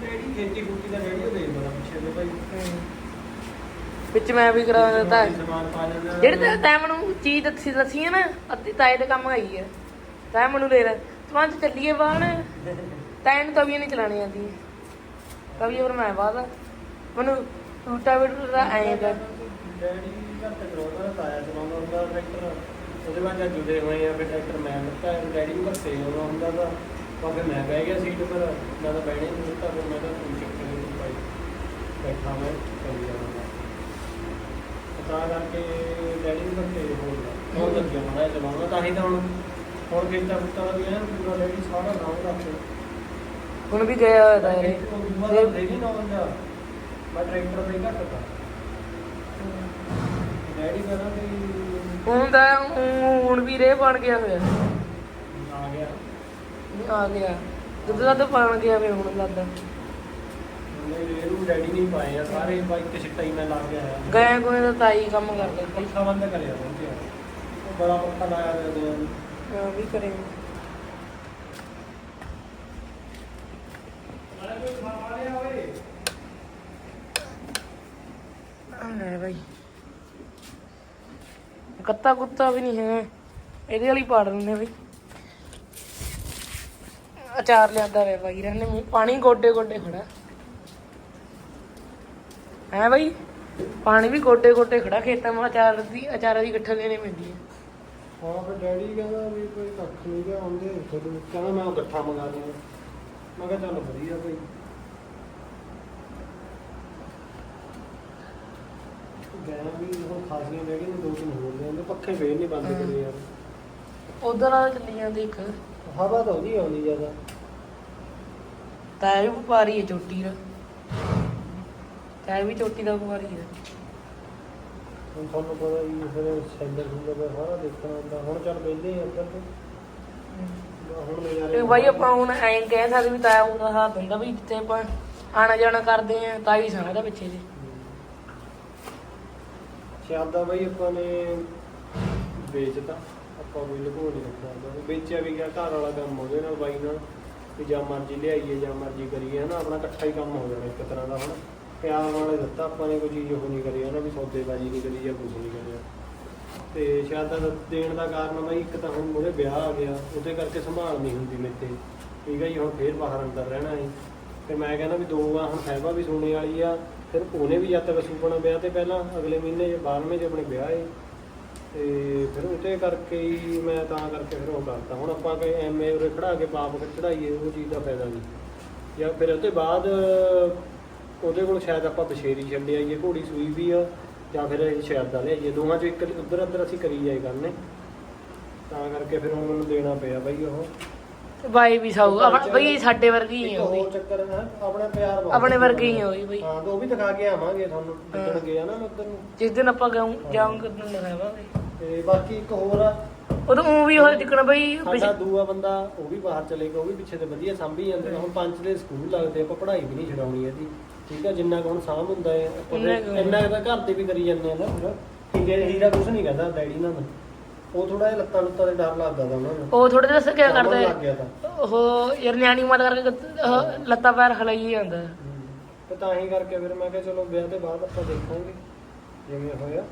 ਡੈਡੀ ਖੇਤੀ ਖੂਤੀ ਦਾ ਡੈਡੀ ਉਹ ਦੇਖ ਬੜਾ ਪਿੱਛੇ ਦੇ ਭਾਈ। ਵਿੱਚ ਮੈਂ ਵੀ ਕਰਾ ਦਿੱਤਾ ਜਿਹੜੇ ਤੇ ਤੈਂ ਮੈਨੂੰ ਚੀਜ਼ ਦੱਸੀ ਦੱਸੀ ਹੈ ਨਾ ਅੱਧੀ ਤਾਏ ਦੇ ਕੰਮ ਆਈ ਹੈ ਤੈਂ ਮੈਨੂੰ ਲੈ ਲੈ। ਤੂੰ ਅੱਜ ਚੱਲੀਏ ਬਾਹਣ ਤੈਂ ਨੂੰ ਤਵੀਆਂ ਨਹੀਂ ਚਲਾਣੀ ਆਉਂਦੀ ਤਵੀਆਂ ਪਰ ਮੈਂ ਬਾਅਦ ਮੈਨੂੰ ਟੂਟਾ ਬਿਟੂ ਦਾ ਐਂ ਦਾ ਡੈਡੀ ਘਰ ਤੇ ਕਰੋਦਾ ਤਾਇਆ ਚਲਾਉਂਦਾ ਹੁੰਦਾ ਟਰੈਕਟਰ ਉਹਦੇ ਬਾਅਦ ਜਦ ਜੁਦੇ ਹੋਏ ਆ ਫਿਰ ਟਰੈਕਟਰ ਮੈਂ ਲਿੱਤਾ ਡੈਡੀ ਨੂੰ ਤੇ ਆਉਂਦਾ ਹੁੰਦਾ ਤਾਂ ਫਿਰ ਮੈਂ ਬਹਿ ਗਿਆ ਸੀਟ ਪਰ ਮੈਂ ਤਾਂ ਬਹਿਣੇ ਨਹੀਂ ਦਿੱਤਾ ਫਿਰ ਮੈਂ ਤਾਂ ਤੂੰ ਚੱਕ ਕੇ ਪਾਈ ਬੈਠਾ ਮੈਂ ਕਰੀ ਜਾਣਾ ਤਾਂ ਕਰਕੇ ਡੈਡੀ ਨੂੰ ਤੇ ਹੋਣਾ ਬਹੁਤ ਲੱਗਿਆ ਮੜਾ ਚਲਾਉਣਾ ਤਾਂ ਹੀ ਤਾਂ ਹੁਣ ਹੁਣ ਖੇਤਾਂ ਖੁੱਤਾਂ ਦਾ ਵੀ ਐਨ ਪੂਰਾ ਡੈਡੀ ਸਾਰਾ ਨਾਮ ਰੱਖਦੇ ਹੁਣ ਵੀ ਗਿਆ ਹੋਇਆ ਤਾਂ ਇਹ। ਦੇ ਨਹੀਂ ਨਾ ਹੁੰਦਾ ਮੈਂ ਟਰੈਕਟਰ ਤੇ ਘੱਟ ਤਾ। ਡੈਡੀ ਕਹਿੰਦਾ ਵੀ ਹੁਣ ਤਾਂ ਊਂ ਹੁਣ ਵੀ ਰੇ ਬਣ ਗਿਆ ਹੋਇਆ। ਆ ਗਿਆ। ਆ ਗਿਆ। ਦੁੱਧ ਦਾ ਤਾਂ ਪਾਣ ਗਿਆ ਵੇ ਹੁਣ ਲੱਗਦਾ। ਨਹੀਂ ਇਹਨੂੰ ਡੈਡੀ ਨਹੀਂ ਪਾਏ ਆ ਸਾਰੇ ਬਾਈਕ ਤੇ ਛਿੱਟਾ ਹੀ ਮੈਂ ਲਾ ਕੇ ਆਇਆ। ਗਏ ਕੋਈ ਤਾਂ ਤਾਈ ਕੰਮ ਕਰਦਾ। ਪੱਖਾ ਬੰਦ ਕਰਿਆ ਪਹੁੰਚਿਆ ਉਹ ਬੜਾ ਪੱਖਾ ਲਾਇਆ ਹੋਇਆ ਦੋ ਹਾਂ ਵੀ ਕਰੇ। ਨਾਲੇ ਕੋਈ ਲਿਆ ਓਏ ਆ ਲੈ ਭਾਈ ਕੱਤਾ ਕੁੱਤਾ ਵੀ ਨਹੀਂ ਹੈ। ਇਹਦੇ ਵਾਲੀ ਪਾੜ ਲੈਂਦੇ ਬਈ। ਅਚਾਰ ਲਿਆਂਦਾ ਵੇ ਭਾਈ ਰਹਿਣੇ ਮੂੰਹ। ਪਾਣੀ ਗੋਡੇ ਗੋਡੇ ਖੜਾ। ਹੈ ਭਾਈ ਪਾਣੀ ਵੀ ਗੋਡੇ ਗੋਡੇ ਖੜਾ ਖੇਤਾਂ ਮਾ ਅਚਾਰ ਦੀ, ਅਚਾਰਾਂ ਦੀ ਇਕੱਠਾ ਲੈਣੇ ਪੈਂਦੀ ਹੈ। ਹਾਂ, ਫਿਰ ਡੈਡੀ ਕਹਿੰਦਾ ਵੀ ਕੋਈ ਕੱਖ ਨਹੀਂ ਗਿਆ ਆਉਂਦੇ ਤੁਹਾਨੂੰ ਕਹਿੰਦਾ ਮੈਂ ਉਹ ਗੱਠਾ ਮੰਗਾ ਲਿਆ ਮੈਂ ਕਿਹਾ ਚੱਲ ਵਧੀਆ ਭਾਈ ਗਿਆ ਵੀ ਉਹ ਖਾਸੀਆਂ ਡੈਡੀ ਨੇ ਦੋ ਤਿੰਨ ਹੋਰ ਲਿਆਂਦੇ ਪੱਖੇ ਫੇਰ ਨਹੀਂ ਬੰਦ ਕਰੇ ਯਾਰ। ਉਧਰ ਆ ਚੱਲੀ ਜਾਂਦੀ ਇੱਕ ਹਵਾ ਤਾਂ ਉਹਦੀ ਆਉਂਦੀ ਜ਼ਿਆਦਾ। ਤਾਂ ਵੀ ਵਪਾਰੀ ਹੈ ਚੋਟੀ ਦਾ। ਤਾਂ ਵੀ ਚੋਟੀ ਦਾ ਵਪਾਰੀ ਹੈ ਹੁਣ ਤੁਹਾਨੂੰ ਪਤਾ ਹੀ ਫਿਰ ਸੈਂਡਰ ਹੁੰਦਾ ਪਿਆ ਸਾਰਾ ਦੇਖਣਾ ਹੁੰਦਾ। ਹੁਣ ਚੱਲ ਬੈਠੇ ਆ ਉੱਧਰ ਤੇ। ਹੁਣ ਨਜ਼ਾਰੇ ਤੇ ਬਾਈ ਆਪਾਂ ਹੁਣ ਐਂ ਕਹਿ ਸਕਦੇ ਵੀ ਤਾਇਆ ਉਹਦਾ ਹੱਥ ਹੁੰਦਾ ਵੀ ਜਿੱਥੇ ਆਪਾਂ ਆਣਾ ਜਾਣਾ ਕਰਦੇ ਆ ਤਾਂ ਹੀ ਸਮਝਦਾ ਪਿੱਛੇ ਜੀ। ਸ਼ਾਦਾ ਬਾਈ ਆਪਾਂ ਨੇ ਵੇਚਤਾ, ਆਪਾਂ ਵੀ ਲੁਕੋ ਨਹੀਂ ਰੱਖਿਆ ਉਹਦਾ। ਵੇਚਿਆ ਵੀ ਗਿਆ, ਘਰ ਵਾਲਾ ਕੰਮ ਉਹਦੇ ਨਾਲ, ਬਾਈ ਨਾਲ, ਵੀ ਜਾਂ ਮਰਜ਼ੀ ਲਿਆਈਏ, ਜਾਂ ਮਰਜ਼ੀ ਕਰੀਏ, ਹਨਾ, ਆਪਣਾ ਇਕੱਠਾ ਹੀ ਕੰਮ ਹੋ ਜਾਣਾ ਇੱਕ ਤਰ੍ਹਾਂ ਦਾ, ਹਨਾ। ਪਿਆਰ ਨਾਲ ਦਿੱਤਾ ਆਪਾਂ ਨੇ, ਕੋਈ ਚੀਜ਼ ਉਹ ਨਹੀਂ ਕਰੀ, ਹਨਾ, ਵੀ ਸੌਦੇਬਾਜ਼ੀ ਨਹੀਂ ਕਰੀ ਜਾਂ ਕੁਝ ਨਹੀਂ ਕਰਿਆ। ਤੇ ਸ਼ਾਦਾ ਦਾ ਦੇਣ ਦਾ ਕਾਰਨ ਬਾਈ ਇੱਕ ਤਾਂ ਹੁਣ ਉਹਦੇ ਵਿਆਹ ਆ ਗਿਆ, ਉਹਦੇ ਕਰਕੇ ਸੰਭਾਲ ਨਹੀਂ ਹੁੰਦੀ ਮੇਤੇ ਠੀਕ ਹੈ ਜੀ, ਹੁਣ ਫੇਰ ਬਾਹਰ ਅੰਦਰ ਰਹਿਣਾ ਹੈ। ਤੇ ਮੈਂ ਕਹਿੰਦਾ ਵੀ ਦੋ ਆ, ਹੁਣ ਸਾਹਿਬਾ ਵੀ ਸੁਣਨੇ ਵਾਲੀ ਆ ਫਿਰ ਉਹਨੇ ਵੀ ਜਦ ਵਸੂਪਣਾ ਵਿਆਹ ਤੇ ਪਹਿਲਾਂ ਅਗਲੇ ਮਹੀਨੇ 'ਚ 12ਵੇਂ 'ਚ ਆਪਣੇ ਵਿਆਹ ਏ, ਤੇ ਫਿਰ ਉਹਦੇ ਕਰਕੇ ਹੀ ਮੈਂ ਤਾਂ ਕਰਕੇ ਫਿਰ ਉਹ ਕਰਤਾ। ਹੁਣ ਆਪਾਂ ਕੋਈ ਐਮਏ ਉਰੇ ਖੜਾ ਕੇ ਪਾਪ ਚੜਾਈਏ ਉਹ ਚੀਜ਼ ਦਾ ਫਾਇਦਾ ਨਹੀਂ। ਜਾਂ ਫਿਰ ਉਹਦੇ ਬਾਅਦ ਉਹਦੇ ਕੋਲ ਸ਼ਾਇਦ ਆਪਾਂ ਬਸ਼ੇਰੀ ਛੱਡ ਆਈਏ, ਘੋੜੀ ਸੂਈ ਵੀ ਆ, ਜਾਂ ਫਿਰ ਇਹ ਸ਼ਾਇਦ ਦਾ ਲਿਆਈਏ। ਦੋਵਾਂ ਚੋਂ ਇੱਕ ਉੱਧਰ ਉੱਧਰ ਅਸੀਂ ਕਰੀ ਜਾਏ ਕਰਨੇ। ਤਾਂ ਕਰਕੇ ਫਿਰ ਹੁਣ ਮੈਨੂੰ ਦੇਣਾ ਪਿਆ ਬਾਈ ਉਹ। ਬਾਈ ਵੀ ਸਾਊ ਆਪਣਾ ਬਈ ਸਾਡੇ ਵਰਗੀ ਹੀ ਇੱਕ ਆ ਉਹ ਵੀ। ਹੋਰ ਚੱਕਰ ਹੈ ਆਪਣਾ ਪਿਆਰ ਬਹੁਤ ਆਪਣੇ ਵਰਗੇ ਹੀ ਆ ਉਹ ਵੀ ਬਈ। ਹਾਂ ਤੇ ਉਹ ਵੀ ਦਿਖਾ ਕੇ ਆਵਾਂਗੇ ਤੁਹਾਨੂੰ ਜਿੱਦਣ ਹਾਂ। ਗਿਆ ਨਾ ਉੱਧਰ ਨੂੰ। ਜਿਸ ਦਿਨ ਆਪਾਂ ਜਾਉਂ ਜਾਉਂਗੇ ਉਦੋਂ ਦਿਖਾਵਾਂਗੇ। ਤੇ ਬਾਕੀ ਇੱਕ ਹੋਰ ਆ। ਉਦੋਂ ਉਹ ਵੀ ਉਹ ਟਿਕਣਾ ਬਈ ਸਾਡਾ ਦੂਆ ਬੰਦਾ ਉਹ ਵੀ ਬਾਹਰ ਚਲੇ ਗਿਆ ਉਹ ਵੀ ਪਿੱਛੇ ਤੇ ਵਧੀਆ ਸਾਂਭੀ ਜਾਂਦੇ ਨੇ। ਹੁਣ ਪੰਜ ਦੇ ਸਕੂਲ ਲੱਗਦੇ ਆਪਾਂ ਪੜ੍ਹਾਈ ਵੀ ਨਹੀਂ ਛਡਾਉਣੀ ਇਹਦੀ। ਠੀਕ ਆ ਜਿੰਨਾ ਕੁ ਹੁਣ ਸਾਂਭ ਹੁੰਦਾ ਹੈ ਆਪਾਂ ਇੰਨਾ ਕੁ। ਇੰਨਾ ਕੁ ਤਾਂ ਘਰ ਦੇ ਵੀ ਕਰੀ ਜਾਂਦੇ ਆ ਨਾ। ਪੂਰਾ ਹੀਰੇ ਹੀਰਾ ਕੁਝ ਨਹੀਂ ਕਹਿੰਦਾ ਡੈਡੀ ਨਾਲ। ਉਹ ਥੋੜਾ ਜਿਹਾ ਲੱਤਾਂ ਲੁੱਤਾਂ ਦੇ ਡਰ ਲੱਗਦਾ ਤਾ ਉਹਨਾਂ ਨੂੰ। ਉਹ ਥੋੜੇ ਜਿਹਾ ਕਿਆ ਕਰਦਾ ਲੱਗ ਗਿਆ ਹੈ ਤਾਂ। ਉਹ ਯਾਰ ਨਿਆਣੀ ਮਾਰ ਕਰਕੇ ਉਹ ਲੱਤਾਂ ਪੈਰ ਹਲਾਈ ਜਾਂਦਾ। ਤੇ ਤਾਂ ਹੀ ਕਰਕੇ ਫਿਰ ਮੈਂ ਕਿਹਾ ਚਲੋ ਵਿਆਹ ਦੇ ਬਾਅਦ ਆਪਾਂ ਦੇਖਾਂਗੇ ਜਿਵੇਂ ਹੋਇਆ।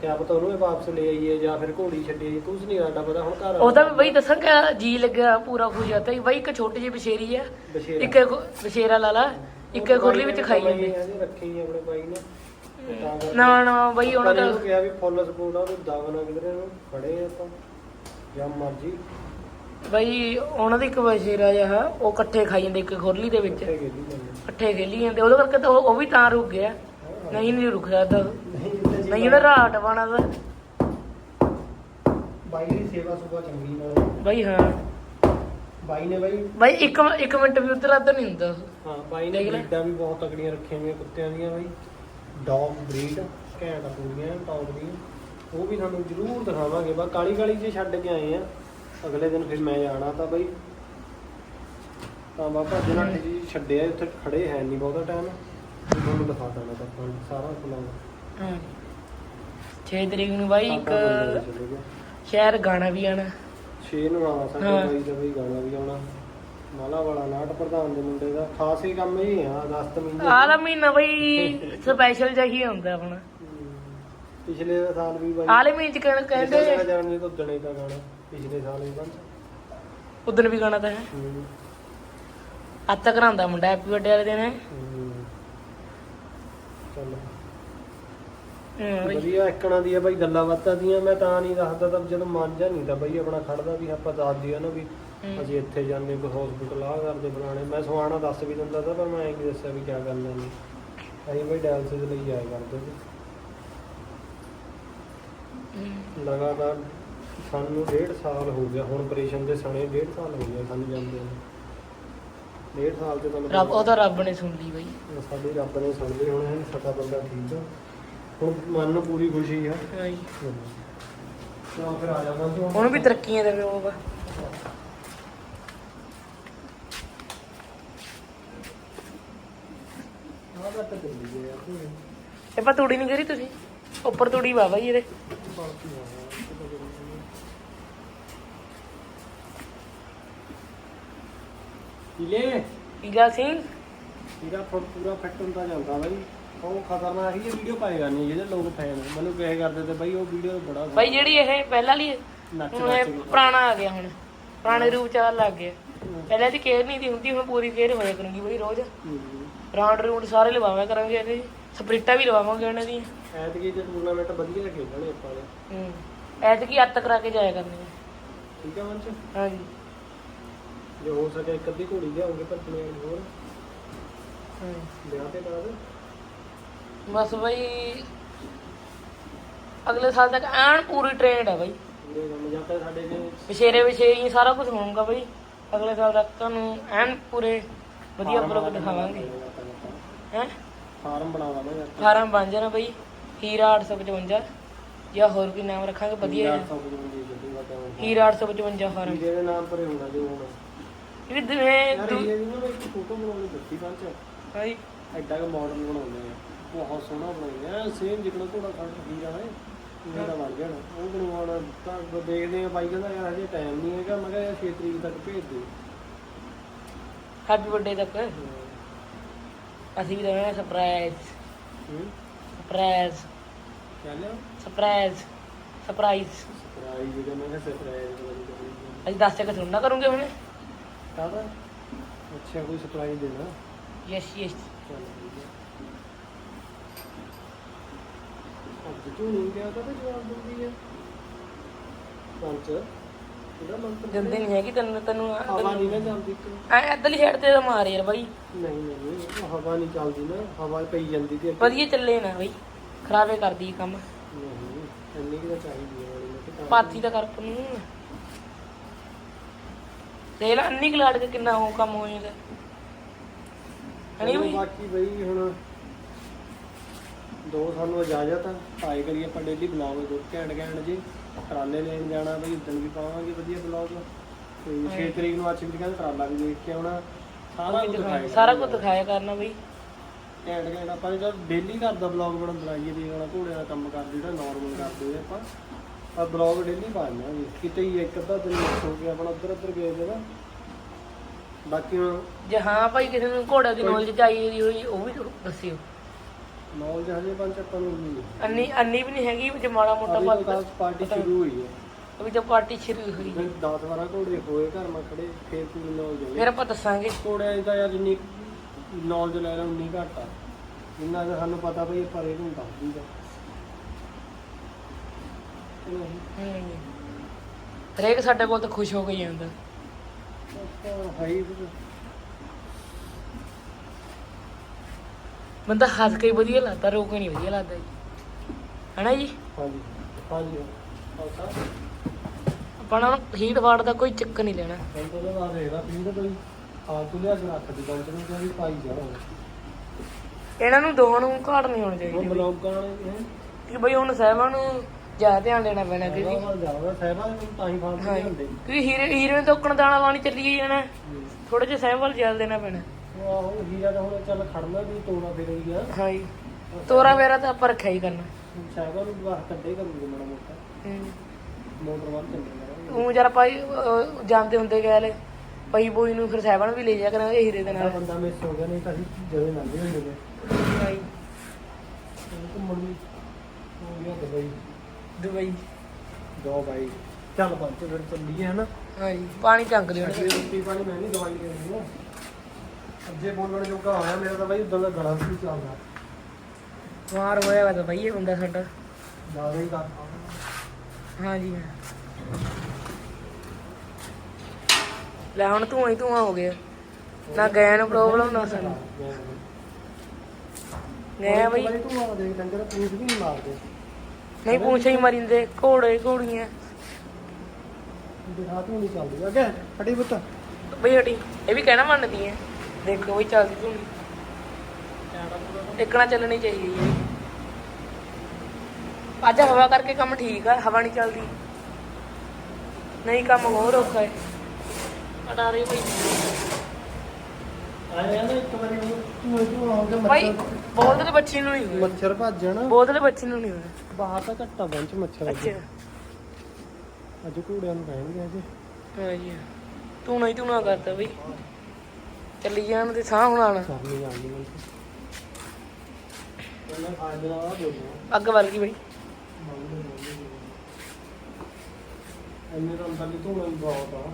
ਕਿਆ ਪਤਾ ਉਹਨੂੰ ਹੀ ਵਾਪਸ ਲੈ ਆਈਏ ਜਾਂ ਫਿਰ ਘੋੜੀ ਛੱਡੀਏ ਕੁਝ ਨਹੀਂ ਸਾਡਾ ਪਤਾ ਹੁਣ ਘਰ ਉਹ ਤਾਂ ਬਈ ਦੱਸਾਂਗਾ ਜੀ ਲੱਗਿਆ ਪੂਰਾ ਖੁਸ਼ ਆ ਤੇ ਬਈ ਇੱਕ ਛੋਟੀ ਜਿਹੀ ਬਸ਼ੇਰੀ ਆ। ਬਸ਼ੇਰਾ। ਇੱਕ ਬਸ਼ੇਰਾ ਲਾ ਲਾ ਇੱਕ ਖੁਰਲੀ ਵਿੱਚ ਖਾਈ ਜਾਂਦੇ। ਰੱਖੀ ਆਪਣੇ ਬਾਈ ਨੇ। ਤੇ ਤਾਂ ਨਵਾਂ ਨਵਾਂ ਬਈ ਉਹਨਾਂ ਦਾ ਨੇ ਕਿਹਾ ਵੀ ਫੁੱਲ ਸਪੋਰਟ ਆ ਉਹਨੂੰ ਦਾਵਨਾ ਕਿਧਰੇ ਨੂੰ ਖੜੇ ਆ ਆਪਾਂ ਜਾਂ ਮਰਜ਼ੀ। ਬਈ ਉਹਨਾਂ ਦੀ ਇੱਕ ਬਸ਼ੇਰਾ ਜਿਹਾ ਉਹ ਇਕੱਠੇ ਖਾਈ ਜਾਂਦੇ ਇੱਕ ਖੁਰਲੀ ਦੇ ਵਿੱਚ। ਇਕੱਠੇ ਖੇਲੀ ਜਾਂਦੇ ਉਹਦੇ ਕਰਕੇ ਤਾਂ ਉਹ ਉਹ ਵੀ ਤਾਂ ਰੁਕ ਗਿਆ। ਨਹੀਂ ਨਹੀਂ ਰੁਕ ਸਕਦਾ ਨਹੀਂ ਜਿੱਥੇ ਜੀ ਨਹੀਂ ਉਹਦਾ ਰਾਟ ਬਣਾ ਦਾ ਬਾਈ ਦੀ ਸੇਵਾ ਸੁਭਾ ਚੰਗੀ ਨਾਲ। ਬਈ ਹਾਂ। ਬਾਈ ਨੇ ਬਾਈ ਬਈ ਇੱਕ ਇੱਕ ਮਿੰਟ ਵੀ ਉਧਰ ਅੱਧਰ ਨਹੀਂ ਹੁੰਦਾ। ਹਾਂ ਬਾਈ ਨੇ ਦੇਖ ਲੈ। ਬਰੀਡਾਂ ਵੀ ਬਹੁਤ ਤਕੜੀਆਂ ਰੱਖੀਆਂ ਹੋਈਆਂ ਕੁੱਤਿਆਂ ਦੀਆਂ ਬਾਈ। ਡੌਗ ਬਰੀਡ ਘੈਂਟ ਪੂਰੀਆਂ ਟੌਪ ਦੀਆਂ। ਉਹ ਵੀ ਤੁਹਾਨੂੰ ਜ਼ਰੂਰ ਦਿਖਾਵਾਂਗੇ। ਬਾ ਕਾਲੀ ਕਾਲੀ ਜੇ ਛੱਡ ਕੇ ਆਏ ਆ। ਅਗਲੇ ਦਿਨ ਫਿਰ ਮੈਂ ਜਾਣਾ ਤਾਂ ਬਾਈ। ਤਾਂ ਬਾਬਾ ਜਿਹਨਾਂ ਜੀ ਛੱਡਿਆ ਉੱਥੇ ਖੜੇ ਹੈ ਨਹੀਂ ਬਹੁਤਾ ਟਾਈਮ ਤੁਹਾਨੂੰ ਦਿਖਾ ਦਾਂਗਾ ਤਾਂ ਆਪਾਂ ਸਾਰਾ ਬੁਲਾਉਂਗਾ ਹਾਂ 6 ਤਰੀਕ ਨੂੰ ਬਾਈ ਇੱਕ ਸ਼ਹਿਰ ਗਾਣਾ ਵੀ ਆਣਾ 6 ਨੂੰ ਆਉਣਾ ਸਾਡੇ। ਬਾਈ ਦਾ ਵੀ ਗਾਣਾ ਵੀ ਆਉਣਾ। ਮਾਲਾ ਵਾਲਾ ਨਾਟ ਪ੍ਰਧਾਨ ਦੇ ਮੁੰਡੇ ਦਾ। ਖਾਸ ਹੀ ਕੰਮ ਹੀ ਆ ਅਗਸਤ ਮਹੀਨੇ ਆਹ ਦਾ ਮਹੀਨਾ ਬਈ ਸਪੈਸ਼ਲ ਜਿਹਾ ਹੀ ਹੁੰਦਾ ਆਪਣਾ। ਹਮ, ਪਿਛਲੇ ਸਾਲ ਵੀ ਬਾਈ ਆਲੇ ਮਹੀਨੇ ਚ ਕਹਿਣ- ਕਹਿੰਦੇ ਕਹਿੰਦੇ ਜਾਣੇ ਤੋਂ ਦਣੇ ਦਾ ਗਾਣਾ ਪਿਛਲੇ ਸਾਲ ਵੀ ਬੰਦ ਉਦੋਂ ਵੀ ਗਾਣਾ ਤਾਂ ਹੈ। ਅੱਤ ਕਰਾਂਦਾ ਮੁੰਡਾ ਹੈਪੀ ਬਰਥਡੇ ਵਾਲੇ ਦਿਨ ਚੱਲ। ਹਾਂ ਬਈ। ਵਧੀਆ ਇੱਕਣਾ ਦੀ ਆ ਬਾਈ ਗੱਲਾਂ ਬਾਤਾਂ ਦੀਆਂ ਮੈਂ ਤਾਂ ਨਹੀਂ ਦੱਸਦਾ ਤਾਂ ਜਦੋਂ ਮਨ ਜਾ ਨਹੀਂ ਤਾਂ ਬਾਈ ਆਪਣਾ ਖੜਦਾ ਵੀ ਆਪਾਂ ਦੱਸ ਦਿਆ ਨਾ ਵੀ। ਅਸੀਂ ਇੱਥੇ ਜਾਂਦੇ ਕੋਈ ਹਸਪੀਟਲ ਆ ਕਰਦੇ ਫਲਾਣੇ। ਮੈਂ ਸਵਾਣਾ ਦੱਸ ਵੀ ਦਿੰਦਾ ਤਾਂ ਪਰ ਮੈਂ ਇਹ ਨਹੀਂ ਦੱਸਿਆ ਵੀ ਕੀ ਕਰਨਾ ਨਹੀਂ। ਅਸੀਂ ਬਾਈ ਡਾਇਲਸਿਸ ਲਈ ਜਾਇਆ ਕਰਦੇ ਸੀ। ਲਗਾਤਾਰ ਸਾਨੂੰ ਡੇਢ ਸਾਲ ਹੋ ਗਿਆ ਹੁਣ ਆਪਰੇਸ਼ਨ ਦੇ ਸਣੇ ਡੇਢ ਸਾਲ ਹੋ ਗਿਆ ਸਾਨੂੰ ਜਾਂਦੇ ਨੂੰ। ਡੇਢ ਸਾਲ ਤੇ ਤੁਹਾਨੂੰ ਰੱਬ ਉਹ ਤਾਂ ਰੱਬ ਨੇ ਸੁਣ ਲਈ ਬਈ। ਸਾਡੀ ਰੱਬ ਨੇ ਸੁਣ ਲਈ ਹੁਣ ਇਹ ਸਾਡਾ ਬੰਦਾ ਠੀਕ ਆ। ਹੁਣ ਮਨ ਨੂੰ ਪੂਰੀ ਖੁਸ਼ੀ ਆ। ਹਾਂ। ਜੀ। ਚਲੋ ਫਿਰ ਆ ਜਾਵਾਂ ਹੁਣ ਵੀ ਤਰੱਕੀਆਂ ਦੇਵੇ ਉਹ ਚੱਲੀ ਯਾਰ ਇਹ ਪਾ ਤੂੜੀ ਨਹੀਂ ਕਰੀ ਤੁਸੀਂ? ਉੱਪਰ ਤੂੜੀ ਵਾ ਬਾਈ ਇਹਦੇ। ਬਾਕੀ ਆ ਇਹ ਹੈ। ਪੀਲੇ ਈਗਾ ਸਿੰਘ ਇਹਦਾ ਫੁੱਟ ਪੂਰਾ ਫਿੱਟ ਹੁੰਦਾ ਜਾਂਦਾ ਬਾਈ। ਉਹ ਖਤਰਨਾਕ ਹੀ ਵੀਡੀਓ ਪਾਏਗਾ ਨਹੀਂ ਜਿਹੜੇ ਲੋਕ ਫੈਨ ਮੈਨੂੰ ਕਹੇ ਕਰਦੇ ਤੇ ਬਾਈ ਉਹ ਵੀਡੀਓ ਬੜਾ ਬਾਈ ਜਿਹੜੀ ਇਹ ਪਹਿਲਾਂ ਹੈ, ਨੱਚ ਹੁਣ ਇਹ ਨੱਚ ਪੁਰਾਣਾ ਆ ਗਿਆ ਹੁਣ। ਪੁਰਾਣੇ ਰੂਪ ਚ ਆਉਣ ਲੱਗ ਗਿਆ। ਪਹਿਲਾਂ ਇਹਦੀ ਕੇਅਰ ਨਹੀਂ ਦੀ ਹੁੰਦੀ ਹੁਣ ਪੂਰੀ ਕੇਅਰ ਹੋਇਆ ਕਰੂੰਗੀ ਬਈ ਰੋਜ਼। ਰਾਉਂਡ ਰੂਡ ਸਾਰੇ ਲਵਾਵਾਂ ਕਰਾਂਗੇ ਇਹਦੇ। ਸਪਰਿਟਾਂ ਵੀ ਲਵਾਵਾਂਗੇ ਇਹਨਾਂ ਦੀ ਐਤਕੀ ਜੇ ਟੂਰਨਾਮੈਂਟ ਵਧੀਆ ਖੇਡਣੇ ਆਪਾਂ ਨੇ। ਹੂੰ। ਐਤਕੀ ਅੱਤ ਕਰਾ ਕੇ ਜਾਇਆ ਕਰਨੀ ਹੈ ਠੀਕ ਹੈ ਮੰਚ ਹਾਂਜੀ। ਜੇ ਹੋ ਸਕੇ ਇੱਕ ਅੱਧੀ ਘੋੜੀ ਲਿਆਉਂਗੇ ਪਰ ਵਾਲੀ ਹੋਰ। ਹੂੰ। ਵਿਆਹ ਤੇ ਬਾਅਦ? ਬਸ ਬਈ ਅਗਲੇ ਸਾਲ ਤੱਕ ਐਨ ਪੂਰੀ ਟ੍ਰੇਨਡ ਹੈ ਬਈ। ਪੂਰੇ ਕੰਮ ਜਾਂ ਤਾਂ ਸਾਡੇ ਜੇ ਵਿਸ਼ੇਰੇ ਵਿਸ਼ੇਰੀ ਸਾਰਾ ਕੁਝ ਹੋਊਗਾ ਬਈ। ਅਗਲੇ ਸਾਲ ਤੱਕ ਤੁਹਾਨੂੰ ਐਨ ਪੂਰੇ ਵਧੀਆ ਬਲੌਗ ਦਿਖਾਵਾਂਗੇ। ਹੈ? ਫਾਰਮ ਬਣਾਵਾਂਗੇ ਫਾਰਮ ਬਣ ਜਾਣਾ ਬਈ। ਹੀਰਾ 855 ਜਾਂ ਹੋਰ ਵੀ ਨਾਮ ਰੱਖਾਂਗੇ? ਵਧੀਆ। ਜਿਹਾ। 400 ਦੀ ਜੱਦੂਗਾ ਤਾਂ ਹੀਰਾ 855 ਫਾਰਮ। ਹੀਰੇ ਦੇ ਨਾਮ ਪਰੇ ਹੋਣਾ ਜੋ ਹੋਣਾ। ਇਹ ਯਾਰ ਹੀਰੇ ਦੀ ਨਾ ਮੈਂ ਇੱਕ ਫੋਟੋ ਬਣਾਉਣੀ ਦੱਸੀ ਭਾਈ ਐਡਾ ਕੁ ਮਾਡਲ ਬਣਾਉਂਦੇ ਆ। ਬਹੁਤ ਸੋਹਣਾ ਬਣਾਉਂਦੇ ਆ। ਸੇਮ ਜਿਕਣਾ ਘੋੜਾ ਖੜ ਹੀਰਾ ਹੈ। ਤਾਂ ਬਣ ਉਹ ਬਣਵਾਉਣਾ ਤਾਂ ਬ- ਦੇਖਦੇ ਆ ਬਾਈ ਕਹਿੰਦਾ ਯਾਰ ਹਜੇ ਟਾਈਮ ਨਹੀਂ ਹੈਗਾ। ਮੈਂ ਕਿਹਾ ਯਾਰ 6 ਤਰੀਕ ਤੱਕ ਭੇਜ ਦੇ ਹੈਪੀ ਬਰਥਡੇ ਤੱਕ। ਅਸੀਂ ਵੀ ਦੇਣਾ ਸਰਪ੍ਰਾਈਜ਼ ਹੂੰ? ਸਰਪ੍ਰਾਈਜ਼ ਚੱਲ ਸਰਪ੍ਰਾਈਜ਼ ਸਰਪ੍ਰਾਈਜ਼ ਸਰਪ੍ਰਾਈਜ਼ ਜਿਹੜਾ ਮੈਂ ਕਿਹਾ ਸਰਪ੍ਰਾਈਜ਼ ਅਸੀਂ ਦੱਸ ਕੇ ਸੁਣਨਾ ਕਰੂੰਗੇ ਹੁਣ। ਕਾਹਦਾ? ਅੱਛਾ ਕੋਈ ਸਰਪ੍ਰਾਈਜ਼ ਦੇਣਾ। ਯੈਸ ਯੈਸ ਅੱਜ ਤੂੰ ਨਹੀਂ ਗਿਆ ਤਾਂ ਜਵਾਬ ਦਿੰਦੀ ਹੈ ਮੰਤਰ ਦਿੰਦੇ ਨਹੀਂ ਹੈਗੀ ਤੈਨੂੰ ਤੈਨੂੰ ਹਵਾ ਨਹੀਂ ਨਾ ਚੱਲਦੀ ਤੂੰ ਐ ਇੱਧਰਲੀ ਸਾਈਡ ਤੇ ਤਾਂ ਮਾਰ ਯਾਰ ਬਾਈ। ਨਹੀਂ ਨਹੀਂ ਹਵਾ ਨਹੀਂ ਚੱਲਦੀ ਨਾ ਹਵਾ ਪਈ ਜਾਂਦੀ ਤੇ ਅੱਗੇ। ਵਧੀਆ ਚੱਲੇ ਨਾ ਬਾਈ ਖਰਾਬੇ ਕਰਦੀ ਕੰਮ। ਨਹੀਂ ਇੰਨੀ ਕਿ ਤਾਂ ਚਾਹੀਦੀ ਹੈ ਵਾਲੀ ਪਾਥੀ ਦਾ ਕਰ ਨੂੰ। ਦੇਖ ਲੈ ਅੰਨੀ ਕਲਾੜ ਕੇ ਕਿੰਨਾ ਉਹ ਕੰਮ ਹੋ ਜਾਂਦਾ। ਹਣੀ ਬਈ? ਬਾਕੀ ਬਈ ਹੁਣ ਦੋ ਸਾਨੂੰ ਇਜਾਜ਼ਤ ਆ। ਆਏ ਕਰੀਏ ਆਪਾਂ ਡੇਲੀ ਬਲੌਗ ਦੋ ਘੈਂਟ ਘੈਂਟ ਜੀ। ਟਰਾਲੇ ਲੈਣ ਜਾਣਾ ਬਈ ਉਦੋਂ ਵੀ ਪਾਵਾਂਗੇ ਵਧੀਆ ਬਲੌਗ ਤੇ 6 ਤਰੀਕ ਨੂੰ ਅੱਜ ਵੀ ਕਹਿੰਦੇ ਟਰਾਲਾ ਵੀ ਦੇਖ ਕੇ ਆਉਣਾ। ਸਾਰਾ ਕੁਝ ਦਿਖਾਏਗਾ। ਸਾਰਾ ਕੁਝ ਦਿਖਾਇਆ ਕਰਨਾ ਬਈ। ਘੈਂਟ ਘੈਂਟ ਆਪਾਂ ਜਦ ਡੇਲੀ ਘਰ ਦਾ ਬਲੌਗ ਬਣਾ ਬਣਾਈਏ ਦੇ ਵਾਲਾ ਘੋੜੇ ਦਾ ਕੰਮ ਕਰਦੇ ਜਿਹੜਾ ਨਾਰਮਲ ਕਰਦੇ ਆ ਆਪਾਂ। ਆ ਬਲੌਗ ਡੇਲੀ ਪਾਉਂਦੇ ਆ ਕਿਤੇ ਹੀ ਇੱਕ ਅੱਧਾ ਦਿਨ ਮਿਸ ਹੋ ਗਿਆ ਆਪਣਾ ਉੱਧਰ ਉੱਧਰ ਗਏ ਤੇ ਨਾ ਬਾਕੀ ਜੇ ਹਾਂ ਭਾਈ ਕਿਸੇ ਨੂੰ ਘੋੜਾ ਦੀ ਨੌਲੇਜ ਚਾਹੀਦੀ ਹੋਈ ਉਹ ਵੀ ਦੱਸਿਓ। ਨੌਲੇਜ ਹਜੇ ਪੰਜ ਆਪਾਂ ਨੂੰ ਨਹੀਂ ਅੰਨੀ ਅੰਨੀ ਵੀ ਨਹੀਂ ਹੈਗੀ ਜੇ ਮਾੜਾ ਮੋਟਾ ਅਭੀ ਤਾਂ ਪਾਰਟੀ ਸ਼ੁਰੂ ਹੋਈ ਹੈ। ਅਭੀ ਤਾਂ ਪਾਰਟੀ ਸ਼ੁਰੂ ਹੋਈ ਫਿਰ 10 12 ਘੋੜੇ ਹੋਏ ਘਰ ਮੈਂ ਖੜੇ ਫੇਰ ਪੂਰੀ ਨੌਲੇਜ ਫਿਰ ਆਪਾਂ ਦੱਸਾਂਗੇ। ਘੋੜਿਆਂ ਦੀ ਤਾਂ ਯਾਰ ਜਿੰਨੀ ਨੌਲੇਜ ਲੈ ਲਾ ਉਨੀ ਘੱਟ ਆ। ਜਿੰਨਾ ਕੁ ਸਾਨੂੰ ਪਤਾ ਬਈ ਪਰੇ ਨੂੰ ਦੱਸ ਦੂਗਾ ਚਲੋ ਹੂੰ। ਹਰੇਕ ਸਾਡੇ ਕੋਲ ਤਾਂ ਖੁਸ਼ ਹੋ ਕੇ ਜਾਂਦਾ ਆਪਾਂ ਹੈ ਹੀ ਫਿਰ। ਬੰਦਾ ਹੱਸ ਕੇ ਹੀ ਵਧੀਆ ਲੱਗਦਾ ਰੋ ਕੇ ਨਹੀਂ ਵਧੀਆ ਲੱਗਦਾ ਜੀ। ਹਨਾ ਜੀ? ਹਾਂਜੀ ਹਾਂਜੀ। ਹੀਟ ਵਾਟ ਦਾ ਕੋਈ ਚੱਕਰ ਨਹੀਂ ਲੈਣਾ। ਨਾਮ ਦੇਖਦਾ ਕੋਈ ਲਿਆ ਕੇ ਰੱਖ ਪਾਈ ਜਾ ਇਹਨਾਂ ਨੂੰ ਦੋਹਾਂ ਨੂੰ ਘਾਟ ਨਹੀਂ ਹੋਣੀ ਉਹ ਚਾਹੀਦੀ ਬਲੌਗਾਂ ਵਾਲੇ ਹੈ ਕਿ ਬਈ ਹੁਣ ਸਾਹਿਬਾਂ ਨੂੰ ਜ਼ਿਆਦਾ ਧਿਆਨ ਦੇਣਾ ਪੈਣਾ ਕਿਉਂਕਿ ਜਾਵਾ ਸਾਹਿਬਾਂ ਨੂੰ ਤਾਂ ਹੀ ਫਾਂਦੇ ਹਾਂ ਹੁੰਦੇ ਕਿਉਂਕਿ ਹੀਰੇ ਹੀਰੇ ਨੂੰ ਤਾਂ ਉੱਕਣ ਦਾਣਾ ਚੱਲੀ ਜਾਣਾ ਥੋੜੇ ਜਿਹਾ ਸਾਹਿਬ ਵੱਲ ਜ਼ਿਆਦਾ ਦੇਣਾ ਪੈਣਾ। ਆਹੋ ਹੀਰਾ ਤਾਂ ਹੁਣ ਚੱਲ ਖੜਨਾ ਵੀ ਤੋੜਾ ਫਿਰ ਹੀ ਗਿਆ ਹਾਂ ਜੀ ਤੋਰਾ ਵੇਰਾ ਤਾਂ ਆਪਾਂ ਰੱਖਿਆ ਹੀ ਕਰਨਾ। ਸਾਹਿਬਾਂ ਨੂੰ ਬਾਹਰ ਕੱਢੇ ਕਰੂਗੇ ਮਾੜਾ ਮੋਟਾ। ਹੂੰ। ਮੋਟਰ ਵੱਲ ਚੱਲੇ ਕਰਾਂਗੇ ਉਹ ਜਰਾ ਭਾਈ ਅਹ, ਜਾਂਦੇ ਹੁੰਦੇ ਗਏ ਪਈ ਬੋਈ ਨੂੰ ਫਿਰ ਸਾਹਿਬਾਂ ਨੂੰ ਵੀ ਲੈ ਜਾ ਕਰਾਂਗੇ ਹੀਰੇ ਦੇ ਨਾਲ। ਬੰਦਾ ਮਿਸ ਹੋ ਗਿਆ ਨਹੀਂ ਤਾਂ ਅਸੀਂ ਜਦੋਂ ਲੰਘੇ ਹੁੰਦੇ ਨੇ। ਹਾਂ ਜੀ, ਘੁੰਮਣ ਵੀ ਹੋ ਗਿਆ ਦੁਬਈ। ਦੁਬਈ। ਦੋ ਬਾਈ। ਚੱਲ ਪੰਜ ਫਿਰ ਚੱਲੀਏ ਹਨਾ। ਹਾਂ ਜੀ ਪਾਣੀ ਟੰਗ ਦਿਓ ਅੱਗੇ ਰੋਟੀ ਪਾਣੀ ਮੈਂ ਨਹੀਂ ਦਵਾਈ ਦੇਣੀ ਆ। ਅੱਜੇ ਬੋਲਣ ਜੋਗਾ ਹੋਇਆ ਮੇਰਾ ਤਾਂ ਬਾਈ ਉਦੋਂ ਦਾ ਗਲਾ ਵੀ ਚੱਲਦਾ। ਮਾਰ ਹੋਇਆ ਵਾ ਤਾਂ ਬਈ ਇਹ ਬੰਦਾ ਸਾਡਾ। ਜ਼ਿਆਦਾ ਹੀ ਕਰਦਾ ਹਾਂ ਜੀ ਹਾਂ। ਲੈ ਹੁਣ ਧੂਆਂ ਹੀ ਧੂਆਂ ਹੋ ਗਿਆ। ਨਾ ਗਏ ਨੂੰ ਪ੍ਰੋਬਲਮ ਨਾ ਸਾਨੂੰ। ਗਏ ਬਈ ਬਾਈ ਤੂੰ ਆ ਦੇਖ ਡੰਗਰ ਪੂਛ ਵੀ ਨਹੀਂ ਮਾਰਦੇ। ਨਹੀਂ ਪੁੱਛੇ ਹੀ ਮਰਿੰਦੇ ਘੋੜੇ ਘੋੜੀਆਂ। ਦਿਖਾ ਤੂੰ ਨਹੀਂ ਚੱਲਦੀ। ਅੱਗੇ ਫੜੀ ਪੁੱਤ। ਬਈ ਹਟੀ ਇਹ ਵੀ ਕਹਿਣਾ ਮੰਨਦੀ ਹੈ ਦੇਖੋ ਬਈ ਚੱਲਦੀ ਧੂਣੀ। ਇੱਕਣਾ ਚੱਲਣੀ ਚਾਹੀਦੀ ਹੈ। ਅੱਜ ਹਵਾ ਕਰਕੇ ਕੰਮ ਠੀਕ ਆ ਹਵਾ ਨਹੀਂ ਚੱਲਦੀ। ਨਹੀਂ ਕੰਮ ਹੋਰ ਔਖਾ ਹੈ। ਅਟਾ ਰਹੀ ਬਈ ਆਇਆ ਨਾ ਇੱਕ ਵਾਰੀ ਉਹ ਤੂੰ ਤੂੰ ਆ ਗਿਆ ਭਾਈ ਬੋਲਦੇ ਤੇ ਬੱਚੀ ਨੂੰ ਨਹੀਂ ਹੋਇਆ ਮੱਛਰ ਭੱਜ ਜਾਣਾ ਬੋਲਦੇ ਬੱਚੀ ਨੂੰ ਨਹੀਂ ਹੋਇਆ ਬਾਹਰ ਤਾਂ ਘੱਟਾ ਬੰਚ ਮੱਛਰ ਅੱਜ ਅੱਛਾ। ਅੱਜ। ਘੋੜਿਆਂ ਨੂੰ ਪੈਣਗੇ ਅੱਜ। ਹਾਂ ਜੀ। ਤੂੰ ਨਹੀਂ ਤੂੰ ਨਾ ਕਰਦਾ ਬਈ। ਚੱਲੀ ਜਾਣ ਤੇ ਸਾਹ ਹੁਣ ਆਣਾ ਕਰਨੀ ਆ ਗਈ ਮੈਨੂੰ ਪਹਿਲਾਂ ਖਾਣ ਦੇ ਆ ਬੋਲਣਾ ਅੱਗ ਵੱਲ ਗਈ ਬਈ ਇੰਨੇ ਤਾਂ ਅੰਦਰ ਦੀ ਧੂਣਾ ਹੀ ਬਹੁਤ ਆ।